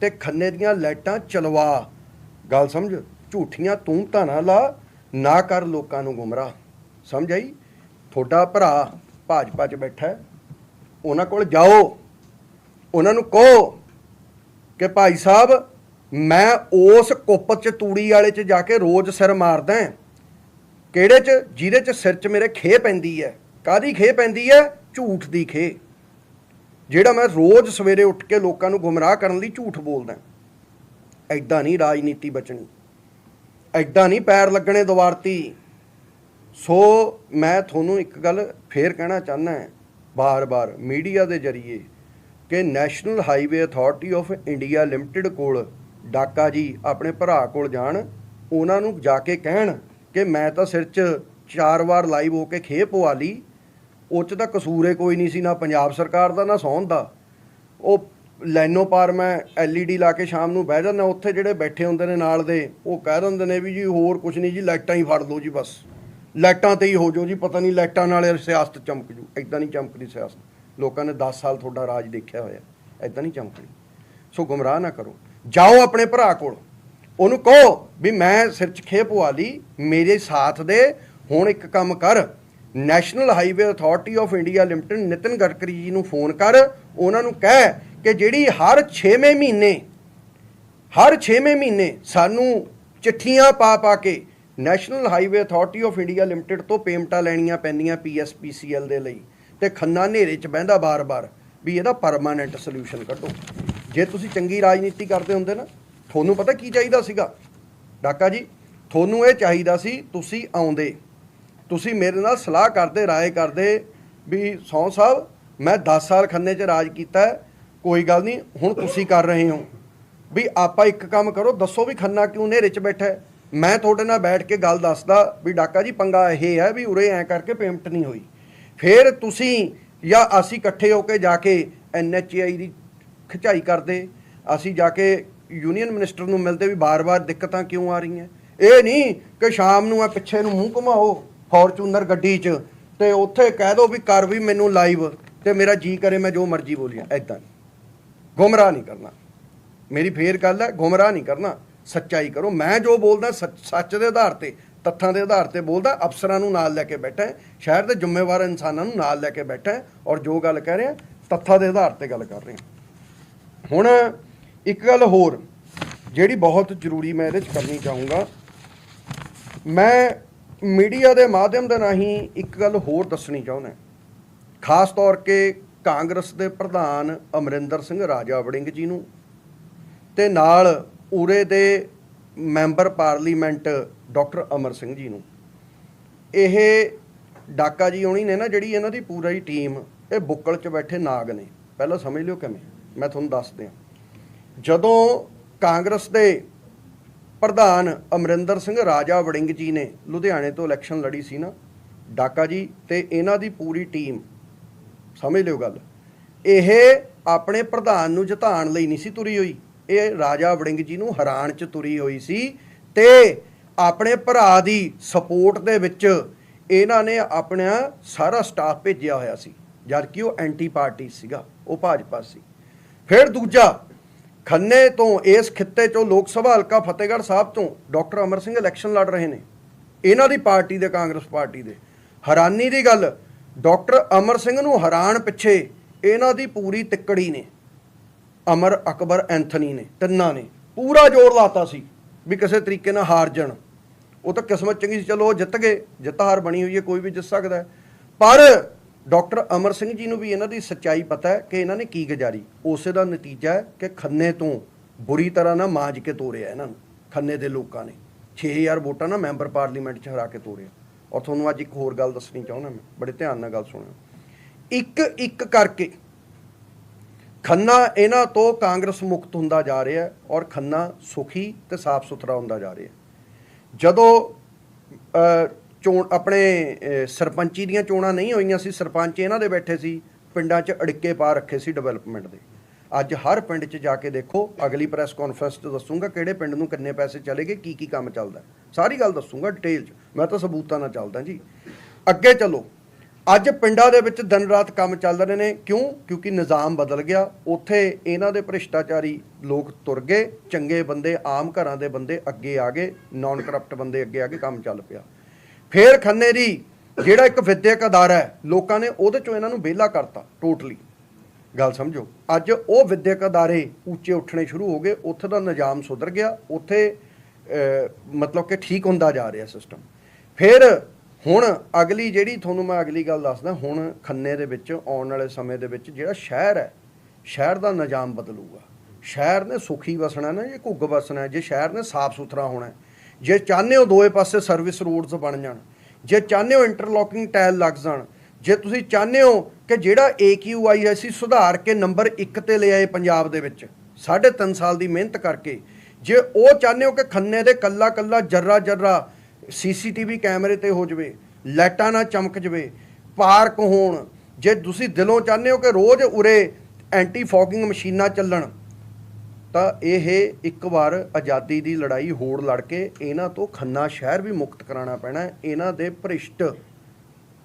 ਤੇ ਖੰਨੇ ਦੀਆਂ ਲਾਈਟਾਂ ਚਲਵਾ। ਗੱਲ ਸਮਝ? ਝੂਠੀਆਂ ਤੂੰ ਤਾਂ ਨਾ ਲਾ, ਨਾ ਕਰ ਲੋਕਾਂ ਨੂੰ ਗੁੰਮਰਾਹ। ਸਮਝ ਆਈ? ਤੁਹਾਡਾ ਭਰਾ ਭਾਜਪਾ 'ਚ ਬੈਠਾ ਹੈ। ਉਹਨਾਂ ਕੋਲ ਜਾਓ। ਉਹਨਾਂ ਨੂੰ ਕਹੋ ਕਿ ਭਾਈ ਸਾਹਿਬ, ਮੈਂ ਉਸ ਕੁੱਪ 'ਚ ਤੂੜੀ ਵਾਲੇ 'ਚ ਜਾ ਕੇ ਰੋਜ਼ ਸਿਰ ਮਾਰਦਾ ਹਾਂ। ਕਿਹੜੇ 'ਚ? ਜਿਹਦੇ 'ਚ ਸਿਰ 'ਚ ਮੇਰੇ ਖੇ ਪੈਂਦੀ ਹੈ ਕਾਦੀ ਖੇ ਪੈਂਦੀ ਹੈ ਝੂਠ ਦੀ ਖੇ ਜਿਹੜਾ ਮੈਂ ਰੋਜ਼ ਸਵੇਰੇ ਉੱਠ ਕੇ ਲੋਕਾਂ ਨੂੰ ਗੁੰਮਰਾਹ ਕਰਨ ਲਈ ਝੂਠ ਬੋਲਦਾ। ਐਦਾਂ ਨਹੀਂ ਰਾਜਨੀਤੀ ਬਚਣੀ। ਐਦਾਂ ਨਹੀਂ ਪੈਰ ਲੱਗਣੇ ਦੁਆਰਤੀ। ਸੋ ਮੈਂ ਤੁਹਾਨੂੰ ਇੱਕ ਗੱਲ ਫੇਰ ਕਹਿਣਾ ਚਾਹੁੰਦਾ ਹਾਂ ਬਾਰ-ਬਾਰ ਮੀਡੀਆ ਦੇ ਜ਼ਰੀਏ, ਕਿ national highway authority of India limited ਕੋਲ ਡਾਕਾ ਜੀ ਆਪਣੇ ਭਰਾ ਕੋਲ ਜਾਣ, ਉਹਨਾਂ ਨੂੰ ਜਾ ਕੇ ਕਹਿਣ ਕਿ ਮੈਂ ਤਾਂ ਸਿਰ 'ਚ ਚਾਰ ਵਾਰ ਲਾਈਵ ਹੋ ਕੇ ਖੇ ਪਵਾ ਲਈ। ਉਹ 'ਚ ਤਾਂ ਕਸੂਰੇ ਕੋਈ ਨਹੀਂ ਸੀ, ਨਾ ਪੰਜਾਬ ਸਰਕਾਰ ਦਾ, ਨਾ ਸੌਣ ਦਾ। ਉਹ ਲੈਨੋ ਪਾਰ ਮੈਂ ਐਲਈਡੀ ਲਾ ਕੇ ਸ਼ਾਮ ਨੂੰ ਬਹਿ ਜਾਂਦਾ, ਉੱਥੇ ਜਿਹੜੇ ਬੈਠੇ ਹੁੰਦੇ ਨੇ ਨਾਲ ਦੇ, ਉਹ ਕਹਿ ਦਿੰਦੇ ਨੇ ਵੀ ਜੀ ਹੋਰ ਕੁਝ ਨਹੀਂ ਜੀ, ਲਾਈਟਾਂ ਹੀ ਫੜ ਲਓ ਜੀ ਬਸ। ਲਾਈਟਾਂ ਤੇ ਹੀ ਹੋ ਜਾਓ ਜੀ, ਪਤਾ ਨਹੀਂ ਲਾਈਟਾਂ ਨਾਲ ਸਿਆਸਤ ਚਮਕ ਜੂ। ਐਦਾਂ ਨਹੀਂ ਚਮਕਦੀ ਸਿਆਸਤ। ਲੋਕਾਂ ਨੇ 10 ਸਾਲ ਤੁਹਾਡਾ ਰਾਜ ਦੇਖਿਆ ਹੋਇਆ। ਐਦਾਂ ਨਹੀਂ ਚਮਕਦੀ। ਸੋ ਗੁੰਮਰਾਹ ਨਾ ਕਰੋ। ਜਾਓ ਆਪਣੇ ਭਰਾ ਕੋਲ। ਉਹਨੂੰ ਕਹੋ ਵੀ ਮੈਂ ਸਿਰ 'ਚ ਖੇ ਪਵਾ ਲਈ, ਮੇਰੇ ਸਾਥ ਦੇ, ਹੁਣ ਇੱਕ ਕੰਮ ਕਰ। National highway authority of India limited Nitin Gadkari ji ਨੂੰ ਫੋਨ ਕਰ, ਉਹਨਾਂ ਨੂੰ ਕਹਿ ਕਿ ਜਿਹੜੀ ਹਰ 6ਵੇਂ ਮਹੀਨੇ, ਹਰ 6ਵੇਂ ਮਹੀਨੇ ਸਾਨੂੰ ਚਿੱਠੀਆਂ ਪਾ ਪਾ ਕੇ national highway authority of India limited ਤੋਂ ਪੇਮੈਂਟਾਂ ਲੈਣੀਆਂ ਪੈਂਦੀਆਂ ਪੀਐਸਪੀਸੀਐਲ ਦੇ ਲਈ। ਤੇ ਖੰਨਾ ਹਨੇਰੇ 'ਚ ਬਹਿੰਦਾ ਬਾਰ-ਬਾਰ ਵੀ ਇਹਦਾ ਪਰਮਾਨੈਂਟ ਸੋਲੂਸ਼ਨ ਕੱਢੋ। ਜੇ ਤੁਸੀਂ ਚੰਗੀ ਰਾਜਨੀਤੀ ਕਰਦੇ ਹੁੰਦੇ ਨਾ ਤੁਹਾਨੂੰ ਪਤਾ ਕੀ ਚਾਹੀਦਾ ਸੀਗਾ? ਡਾਕਾ ਜੀ, ਤੁਹਾਨੂੰ ਇਹ ਚਾਹੀਦਾ ਸੀ, ਤੁਸੀਂ ਆਉਂਦੇ। ਤੁਸੀਂ ਮੇਰੇ ਨਾਲ ਸਲਾਹ ਕਰਦੇ, ਰਾਏ ਕਰਦੇ ਵੀ ਸੌ ਸਾਹਿਬ, ਮੈਂ 10 ਸਾਲ ਖੰਨੇ 'ਚ ਰਾਜ ਕੀਤਾ ਕੋਈ ਗੱਲ ਨਹੀਂ, ਹੁਣ ਤੁਸੀਂ ਕਰ ਰਹੇ ਹੋ। ਵੀ ਆਪਾਂ ਇੱਕ ਕੰਮ ਕਰੋ, ਦੱਸੋ ਵੀ ਖੰਨਾ ਕਿਉਂ ਹਨੇਰੇ 'ਚ ਬੈਠਾ ਮੈਂ ਤੁਹਾਡੇ ਨਾਲ ਬੈਠ ਕੇ ਗੱਲ ਦੱਸਦਾ ਵੀ ਡਾਕਾ ਜੀ, ਪੰਗਾ ਇਹ ਹੈ ਵੀ ਉਰੇ ਐ ਕਰਕੇ ਪੇਮੈਂਟ ਨਹੀਂ ਹੋਈ। ਫਿਰ ਤੁਸੀਂ ਜਾਂ ਅਸੀਂ ਇਕੱਠੇ ਹੋ ਕੇ ਜਾ ਕੇ ਐਨਐਚਆਈ ਦੀ ਖਿਚਾਈ ਕਰਦੇ, ਅਸੀਂ ਜਾ ਕੇ ਯੂਨੀਅਨ ਮਿਨਿਸਟਰ ਨੂੰ ਮਿਲਦੇ ਵੀ ਬਾਰ-ਬਾਰ ਦਿੱਕਤਾਂ ਕਿਉਂ ਆ ਰਹੀਆਂ? ਇਹ ਨਹੀਂ ਕਿ ਸ਼ਾਮ ਨੂੰ ਆ ਪਿੱਛੇ ਨੂੰ ਮੂੰਹ ਘੁਮਾਓ ਫੋਰਚੂਨਰ ਗੱਡੀ 'ਚ ਤੇ ਉੱਥੇ ਕਹਿ ਦੋ ਵੀ ਕਰ ਵੀ ਮੈਨੂੰ ਲਾਈਵ ਤੇ ਮੇਰਾ ਜੀ ਕਰੇ ਮੈਂ ਜੋ ਮਰਜ਼ੀ ਬੋਲੀਆਂ ਐਦਾਂ ਨਹੀਂ। ਗੁੰਮਰਾਹ ਨਹੀਂ ਕਰਨਾ। ਮੇਰੀ ਫੇਰ ਗੱਲ ਹੈ, ਗੁੰਮਰਾਹ ਨਹੀਂ ਕਰਨਾ। ਸੱਚਾਈ ਕਰੋ, ਮੈਂ ਜੋ ਬੋਲਦਾ ਸੱਚ ਸੱਚ ਦੇ ਆਧਾਰ ਤੇ, ਤੱਥਾਂ ਦੇ ਆਧਾਰ ਤੇ ਬੋਲਦਾ, ਅਫਸਰਾਂ ਨੂੰ ਨਾਲ ਲੈ ਕੇ ਬੈਠਾ ਸ਼ਹਿਰ ਦੇ ਜ਼ਿੰਮੇਵਾਰ ਇਨਸਾਨਾਂ ਨੂੰ ਨਾਲ ਲੈ ਕੇ ਬੈਠਾ ਔਰ ਜੋ ਗੱਲ ਕਹਿ ਰਿਹਾ, ਤੱਥਾਂ ਦੇ ਆਧਾਰ ਤੇ ਗੱਲ ਕਰ ਰਿਹਾ। ਹੁਣ ਇੱਕ ਗੱਲ ਹੋਰ ਜਿਹੜੀ ਬਹੁਤ ਜ਼ਰੂਰੀ ਮੈਂ ਇਹਦੇ 'ਚ ਕਰਨੀ ਚਾਹੂੰਗਾ। ਮੈਂ ਮੀਡੀਆ ਦੇ ਮਾਧਿਅਮ ਦੇ ਰਾਹੀਂ ਇੱਕ ਗੱਲ ਹੋਰ ਦੱਸਣੀ ਚਾਹੁੰਦਾ ਖਾਸ ਤੌਰ ਕੇ ਕਾਂਗਰਸ ਦੇ ਪ੍ਰਧਾਨ ਅਮਰਿੰਦਰ ਸਿੰਘ ਰਾਜਾ ਵੜਿੰਗ ਜੀ ਨੂੰ ਤੇ ਨਾਲ ਉਰੇ ਦੇ member parliament doctor Amar Singh ji ਨੂੰ। ਇਹ ਡਾਕਾ ਜੀ ਹੋਣੀ ਨੇ ਨਾ ਜਿਹੜੀ ਇਹਨਾਂ ਦੀ ਪੂਰਾ ਹੀ ਟੀਮ, ਇਹ ਬੁੱਕਲ 'ਚ ਬੈਠੇ ਨਾਗ ਨੇ। ਪਹਿਲਾਂ ਸਮਝ ਲਿਓ ਕਿਵੇਂ? ਮੈਂ ਤੁਹਾਨੂੰ ਦੱਸ ਦਿਆਂ। ਜਦੋਂ ਕਾਂਗਰਸ ਦੇ ਪ੍ਰਧਾਨ ਅਮਰਿੰਦਰ ਸਿੰਘ ਰਾਜਾ ਵੜਿੰਗ ਜੀ ਨੇ ਲੁਧਿਆਣੇ ਤੋਂ ਇਲੈਕਸ਼ਨ ਲੜੀ ਸੀ ਨਾ, ਡਾਕਾ ਜੀ ਤੇ ਇਹਨਾਂ ਦੀ ਪੂਰੀ ਟੀਮ ਸਮਝ ਲਿਓ ਗੱਲ, ਇਹ ਆਪਣੇ ਪ੍ਰਧਾਨ ਨੂੰ ਜਿਤਾਉਣ ਲਈ ਨਹੀਂ ਸੀ ਤੁਰੀ ਹੋਈ। ਇਹ ਰਾਜਾ ਵੜਿੰਗ ਜੀ ਨੂੰ ਹਰਾਣ ਚ ਤੁਰੀ ਹੋਈ ਸੀ ਤੇ ਆਪਣੇ ਭਰਾ ਦੀ ਸਪੋਰਟ ਦੇ ਵਿੱਚ ਇਹਨਾਂ ਨੇ ਆਪਣਾ ਸਾਰਾ ਸਟਾਫ ਭੇਜਿਆ ਹੋਇਆ ਸੀ। ਜਦ ਕਿ ਉਹ ਐਂਟੀ ਪਾਰਟੀ ਸੀਗਾ, ਉਹ ਭਾਜਪਾ ਸੀ। ਫਿਰ ਦੂਜਾ ਖੰਨੇ ਤੋਂ ਇਸ ਖਿੱਤੇ ਚੋਂ ਲੋਕ ਸਭਾ ਹਲਕਾ ਫਤਿਹਗੜ੍ਹ ਸਾਹਿਬ ਤੋਂ ਡਾਕਟਰ ਅਮਰ ਸਿੰਘ ਇਲੈਕਸ਼ਨ ਲੜ ਰਹੇ ਨੇ। ਇਹਨਾਂ ਦੀ ਪਾਰਟੀ ਦੇ, ਕਾਂਗਰਸ ਪਾਰਟੀ ਦੇ। ਹੈਰਾਨੀ ਦੀ ਗੱਲ, ਡਾਕਟਰ ਅਮਰ ਸਿੰਘ ਨੂੰ ਹੈਰਾਨ ਪਿੱਛੇ ਇਹਨਾਂ ਦੀ ਪੂਰੀ ਤਿੱਕੜੀ ਨੇ। ਅਮਰ ਅਕਬਰ ਐਂਥਨੀ ਨੇ, ਤਿੰਨਾਂ ਨੇ। ਪੂਰਾ ਜ਼ੋਰ ਲਾਤਾ ਸੀ ਵੀ ਕਿਸੇ ਤਰੀਕੇ ਨਾਲ ਹਾਰ ਜਾਣ। ਉਹ ਤਾਂ ਕਿਸਮਤ ਚੰਗੀ ਸੀ, ਚਲੋ ਉਹ ਜਿੱਤ ਗਏ, ਜਿੱਤ ਹਾਰ ਬਣੀ ਹੋਈ ਹੈ, ਕੋਈ ਵੀ ਜਿੱਤ ਸਕਦਾ ਪਰ ਡਾਕਟਰ ਅਮਰ ਸਿੰਘ ਜੀ ਨੂੰ ਵੀ ਇਹਨਾਂ ਦੀ ਸੱਚਾਈ ਪਤਾ ਹੈ ਕਿ ਇਹਨਾਂ ਨੇ ਕੀ ਗੁਜ਼ਾਰੀ। ਉਸੇ ਦਾ ਨਤੀਜਾ ਹੈ ਕਿ ਖੰਨੇ ਤੋਂ ਬੁਰੀ ਤਰ੍ਹਾਂ ਨਾਲ ਮਾਂਜ ਕੇ ਤੋਰਿਆ ਇਹਨਾਂ ਨੂੰ, ਖੰਨੇ ਦੇ ਲੋਕਾਂ ਨੇ। 6000 ਵੋਟਾਂ ਨਾਲ ਮੈਂਬਰ ਪਾਰਲੀਮੈਂਟ 'ਚ ਹਰਾ ਕੇ ਤੋਰਿਆ। ਔਰ ਤੁਹਾਨੂੰ ਅੱਜ ਇੱਕ ਹੋਰ ਗੱਲ ਦੱਸਣੀ ਚਾਹੁੰਦਾ ਮੈਂ, ਬੜੇ ਧਿਆਨ ਨਾਲ ਗੱਲ ਸੁਣਿਓ। ਇੱਕ ਇੱਕ ਕਰਕੇ ਖੰਨਾ ਇਹਨਾਂ ਤੋਂ ਕਾਂਗਰਸ ਮੁਕਤ ਹੁੰਦਾ ਜਾ ਰਿਹਾ ਔਰ ਖੰਨਾ ਸੁਖੀ ਤੇ ਸਾਫ਼ ਸੁਥਰਾ ਹੁੰਦਾ ਜਾ ਰਿਹਾ ਜਦੋਂ ਚੋਣ ਆਪਣੇ ਸਰਪੰਚੀ ਦੀਆਂ ਚੋਣਾਂ ਨਹੀਂ ਹੋਈਆਂ ਸੀ, ਸਰਪੰਚ ਇਹਨਾਂ ਦੇ ਬੈਠੇ ਸੀ, ਪਿੰਡਾਂ 'ਚ ਅੜਿੱਕੇ ਪਾ ਰੱਖੇ ਸੀ ਡਿਵੈਲਪਮੈਂਟ ਦੇ। ਅੱਜ ਹਰ ਪਿੰਡ 'ਚ ਜਾ ਕੇ ਦੇਖੋ, ਅਗਲੀ ਪ੍ਰੈਸ ਕਾਨਫਰੰਸ 'ਚ ਦੱਸੂਗਾ ਕਿਹੜੇ ਪਿੰਡ ਨੂੰ ਕਿੰਨੇ ਪੈਸੇ ਚਲੇ ਗਏ ਕੀ ਕੀ ਕੰਮ ਚੱਲਦਾ। ਸਾਰੀ ਗੱਲ ਦੱਸੂਗਾ ਡਿਟੇਲ 'ਚ, ਮੈਂ ਤਾਂ ਸਬੂਤਾਂ ਨਾਲ ਚੱਲਦਾ ਜੀ। ਅੱਗੇ ਚੱਲੋ, ਅੱਜ ਪਿੰਡਾਂ ਦੇ ਵਿੱਚ ਦਿਨ ਰਾਤ ਕੰਮ ਚੱਲ ਰਹੇ ਨੇ, ਕਿਉਂ? ਕਿਉਂਕਿ ਨਿਜ਼ਾਮ ਬਦਲ ਗਿਆ, ਉੱਥੇ ਇਹਨਾਂ ਦੇ ਭ੍ਰਿਸ਼ਟਾਚਾਰੀ ਲੋਕ ਤੁਰ ਗਏ, ਚੰਗੇ ਬੰਦੇ, ਆਮ ਘਰਾਂ ਦੇ ਬੰਦੇ ਅੱਗੇ ਆ ਗਏ ਨਾਨ ਕਰਪਟ ਬੰਦੇ ਅੱਗੇ ਆ ਕੇ ਕੰਮ ਚੱਲ ਪਿਆ। ਫੇਰ ਖੰਨੇ ਦੀ, ਜਿਹੜਾ ਇੱਕ ਵਿਦਿਅਕ ਅਦਾਰਾ ਹੈ, ਲੋਕਾਂ ਨੇ ਉਹਦੇ ਚੋਂ ਇਹਨਾਂ ਨੂੰ ਵਿਹਲਾ ਕਰਤਾ ਟੋਟਲੀ ਗੱਲ ਸਮਝੋ, ਅੱਜ ਉਹ ਵਿਦਿਅਕ ਅਦਾਰੇ ਉੱਚੇ ਉੱਠਣੇ ਸ਼ੁਰੂ ਹੋ ਗਏ, ਉੱਥੇ ਦਾ ਨਿਜ਼ਾਮ ਸੁਧਰ ਗਿਆ, ਉੱਥੇ ਮਤਲਬ ਕਿ ਠੀਕ ਹੁੰਦਾ ਜਾ ਰਿਹਾ ਸਿਸਟਮ ਫਿਰ ਹੁਣ ਅਗਲੀ ਜਿਹੜੀ, ਤੁਹਾਨੂੰ ਮੈਂ ਅਗਲੀ ਗੱਲ ਦੱਸਦਾ, ਹੁਣ ਖੰਨੇ ਦੇ ਵਿੱਚ, ਆਉਣ ਵਾਲੇ ਸਮੇਂ ਦੇ ਵਿੱਚ ਜਿਹੜਾ ਸ਼ਹਿਰ ਹੈ, ਸ਼ਹਿਰ ਦਾ ਨਿਜ਼ਾਮ ਬਦਲੂਗਾ। ਸ਼ਹਿਰ ਨੇ ਸੁਖੀ ਵਸਣਾ ਨਾ, ਜੇ ਘੁੱਗ ਵਸਣਾ, ਜੇ ਸ਼ਹਿਰ ਨੇ ਸਾਫ਼ ਸੁਥਰਾ ਹੋਣਾ ਜੇ ਚਾਹੁੰਦੇ ਹੋ ਦੋਵੇਂ ਪਾਸੇ ਸਰਵਿਸ ਰੋਡਸ ਬਣ ਜਾਣ, ਜੇ ਚਾਹੁੰਦੇ ਹੋ ਇੰਟਰਲੋਕਿੰਗ ਟਾਇਲ ਲੱਗ ਜਾਣ, ਜੇ ਤੁਸੀਂ ਚਾਹੁੰਦੇ ਹੋ ਕਿ ਜਿਹੜਾ AQI ਅਸੀਂ ਸੁਧਾਰ ਕੇ ਨੰਬਰ 1 ਤੇ ਲੈ ਆਏ ਪੰਜਾਬ ਦੇ ਵਿੱਚ, ਸਾਢੇ ਤਿੰਨ ਸਾਲ ਦੀ ਮਿਹਨਤ ਕਰਕੇ, ਜੇ ਉਹ ਚਾਹੁੰਦੇ ਹੋ ਕਿ ਖੰਨੇ ਦੇ ਕੱਲਾ ਕੱਲਾ ਜਰਰਾ ਜਰਰਾ ਸੀਸੀਟੀਵੀ ਕੈਮਰੇ ਤੇ ਹੋ ਜਵੇ, ਲਾਈਟਾਂ ਨਾਲ ਚਮਕ ਜਵੇ, ਪਾਰਕ ਹੋਣ, ਜੇ ਤੁਸੀਂ ਦਿਲੋਂ ਚਾਹੁੰਦੇ ਹੋ ਕਿ ਰੋਜ਼ ਉਰੇ ਐਂਟੀ ਫੌਗਿੰਗ ਮਸ਼ੀਨਾਂ ਚੱਲਣ ਤਾਂ ਇਹ ਇੱਕ ਵਾਰ ਆਜ਼ਾਦੀ ਦੀ ਲੜਾਈ ਹੋਰ ਲੜ ਕੇ ਇਹਨਾਂ ਤੋਂ ਖੰਨਾ ਸ਼ਹਿਰ ਵੀ ਮੁਕਤ ਕਰਾਉਣਾ ਪੈਣਾ ਇਹਨਾਂ ਦੇ ਭ੍ਰਿਸ਼ਟ,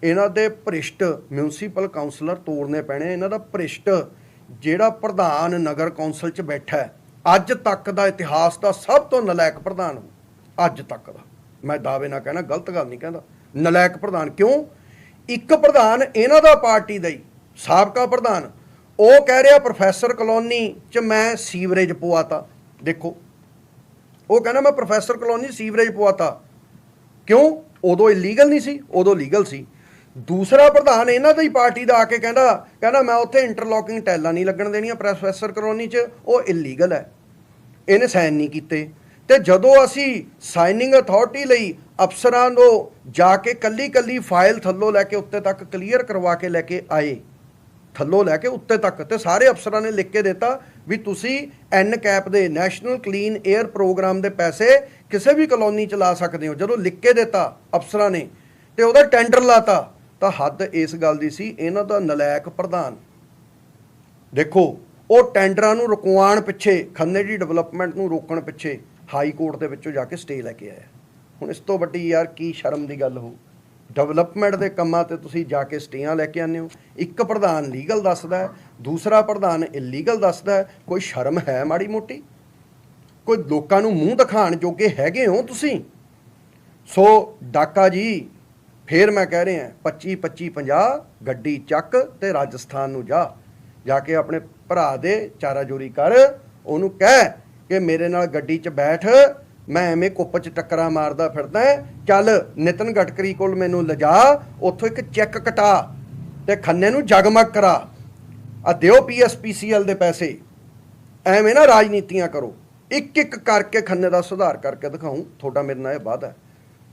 ਇਹਨਾਂ ਦੇ ਭ੍ਰਿਸ਼ਟ ਮਿਊਨਿਸਪਲ ਕਾਉਂਸਲਰ ਤੋੜਨੇ ਪੈਣੇ ਇਹਨਾਂ ਦਾ ਭ੍ਰਿਸ਼ਟ ਜਿਹੜਾ ਪ੍ਰਧਾਨ ਨਗਰ ਕੌਂਸਲ 'ਚ ਬੈਠਾ ਅੱਜ ਤੱਕ ਦਾ ਇਤਿਹਾਸ ਦਾ ਸਭ ਤੋਂ ਨਲਾਇਕ ਪ੍ਰਧਾਨ ਅੱਜ ਤੱਕ ਦਾ। ਮੈਂ ਦਾਅਵੇ ਨਾਲ ਕਹਿਣਾ, ਗਲਤ ਗੱਲ ਨਹੀਂ ਕਹਿੰਦਾ। ਨਲਾਇਕ ਪ੍ਰਧਾਨ ਕਿਉਂ? ਇੱਕ ਪ੍ਰਧਾਨ ਇਹਨਾਂ ਦਾ ਪਾਰਟੀ ਦਾ ਹੀ, ਸਾਬਕਾ ਪ੍ਰਧਾਨ। ਉਹ ਕਹਿ ਰਿਹਾ, ਪ੍ਰੋਫੈਸਰ ਕਲੋਨੀ 'ਚ ਮੈਂ ਸੀਵਰੇਜ ਪਵਾਤਾ। ਦੇਖੋ, ਉਹ ਕਹਿੰਦਾ, ਮੈਂ ਪ੍ਰੋਫੈਸਰ ਕਲੋਨੀ ਸੀਵਰੇਜ ਪਵਾਤਾ। ਕਿਉਂ? ਉਦੋਂ ਇਲੀਗਲ ਨਹੀਂ ਸੀ, ਉਦੋਂ ਲੀਗਲ ਸੀ। ਦੂਸਰਾ ਪ੍ਰਧਾਨ ਇਹਨਾਂ ਦਾ ਹੀ ਪਾਰਟੀ ਦਾ ਆ ਕੇ ਕਹਿੰਦਾ ਕਹਿੰਦਾ, ਮੈਂ ਉੱਥੇ ਇੰਟਰਲੋਕਿੰਗ ਟੈਲਾਂ ਨਹੀਂ ਲੱਗਣ ਦੇਣੀਆਂ ਪ੍ਰੋਫੈਸਰ ਕਲੋਨੀ 'ਚ, ਉਹ ਇਲੀਗਲ ਹੈ। ਇਹਨੇ ਸਾਈਨ ਨਹੀਂ ਕੀਤੇ। ਤੇ ਜਦੋਂ ਅਸੀਂ ਸਾਈਨਿੰਗ ਅਥਾਰਟੀ ਲਈ ਅਫਸਰਾਂ ਨੂੰ ਜਾ ਕੇ ਕੱਲੀ ਕੱਲੀ ਫਾਈਲ ਥੱਲੋਂ ਲੈ ਕੇ ਉੱਤੇ ਤੱਕ ਕਲੀਅਰ ਕਰਵਾ ਕੇ ਲੈ ਕੇ ਆਏ ਥੱਲੋਂ ਲੈ ਕੇ ਉੱਤੇ ਤੱਕ ਤੇ ਸਾਰੇ ਅਫਸਰਾਂ ਨੇ ਲਿਖ ਕੇ ਦਿੱਤਾ ਵੀ ਤੁਸੀਂ ਐਨ ਕੈਪ ਦੇ ਨੈਸ਼ਨਲ ਕਲੀਨ 에ਅਰ ਪ੍ਰੋਗਰਾਮ ਦੇ ਪੈਸੇ ਕਿਸੇ ਵੀ ਕਲੋਨੀ ਚ ਲਾ ਸਕਦੇ ਹੋ। ਜਦੋਂ ਲਿਖ ਕੇ ਦਿੱਤਾ ਅਫਸਰਾਂ ਨੇ ਤੇ ਉਹਦਾ ਟੈਂਡਰ ਲਾਤਾ, ਤਾਂ ਹੱਦ ਇਸ ਗੱਲ ਦੀ ਸੀ, ਇਹਨਾਂ ਦਾ ਨਲਾਇਕ ਪ੍ਰਧਾਨ। ਦੇਖੋ, ਉਹ ਟੈਂਡਰਾਂ ਨੂੰ ਰੁਕਵਾਉਣ ਪਿੱਛੇ, ਖੰਨੇ ਦੀ ਡਿਵੈਲਪਮੈਂਟ ਨੂੰ ਰੋਕਣ ਪਿੱਛੇ ਹਾਈ ਕੋਰਟ ਦੇ ਵਿੱਚੋਂ ਜਾ ਕੇ ਸਟੇ ਲੈ ਕੇ ਆਇਆ। ਹੁਣ ਇਸ ਤੋਂ ਵੱਡੀ ਯਾਰ ਕੀ ਸ਼ਰਮ ਦੀ ਗੱਲ ਹੋਊ। ਡਿਵੈਲਪਮੈਂਟ ਦੇ ਕੰਮਾਂ ਤੇ ਤੁਸੀਂ ਜਾ ਕੇ ਸਟੇਆਂ ਲੈ ਕੇ ਆਉਂਦੇ ਹੋ। ਇੱਕ ਪ੍ਰਧਾਨ ਲੀਗਲ ਦੱਸਦਾ ਦੂਸਰਾ ਪ੍ਰਧਾਨ ਇਲੀਗਲ ਦੱਸਦਾ ਕੋਈ ਸ਼ਰਮ ਹੈ ਮਾੜੀ ਮੋਟੀ? ਕੋਈ ਲੋਕਾਂ ਨੂੰ ਮੂੰਹ ਦਿਖਾਣ ਜੋਗੇ ਹੈਗੇ ਹੋ ਤੁਸੀਂ? ਸੋ ਡਾਕਾ ਜੀ, ਫੇਰ ਮੈਂ ਕਹਿ ਰਿਹਾ 25 25 50 ਗੱਡੀ ਚੱਕ ਤੇ ਰਾਜਸਥਾਨ ਨੂੰ ਜਾ। ਜਾ ਕੇ ਆਪਣੇ ਭਰਾ ਦੇ ਚਾਰਾ ਜੋਰੀ ਕਰ, ਉਹਨੂੰ ਕਹਿ ਕਿ ਮੇਰੇ ਨਾਲ ਗੱਡੀ 'ਚ ਬੈਠ ਮੈਂ ਐਵੇਂ ਕੁੱਪ 'ਚ ਟੱਕਰਾ ਮਾਰਦਾ ਫਿਰਦਾ ਚੱਲ ਨਿਤਨ ਗਟਕਰੀ ਕੋਲ ਮੈਨੂੰ ਲਿਜਾ, ਉੱਥੋਂ ਇੱਕ ਚੈੱਕ ਕਟਾ ਤੇ ਖੰਨੇ ਨੂੰ ਜਗਮਗ ਕਰਾ। ਆ ਦਿਓ ਪੀਐਸਪੀਸੀਐਲ ਦੇ ਪੈਸੇ। ਐਵੇਂ ਨਾ ਰਾਜਨੀਤੀਆਂ ਕਰੋ। ਇੱਕ ਇੱਕ ਕਰਕੇ ਖੰਨੇ ਦਾ ਸੁਧਾਰ ਕਰਕੇ ਦਿਖਾਉਂ, ਤੁਹਾਡਾ ਮੇਰੇ ਨਾਲ ਇਹ ਵਾਅਦਾ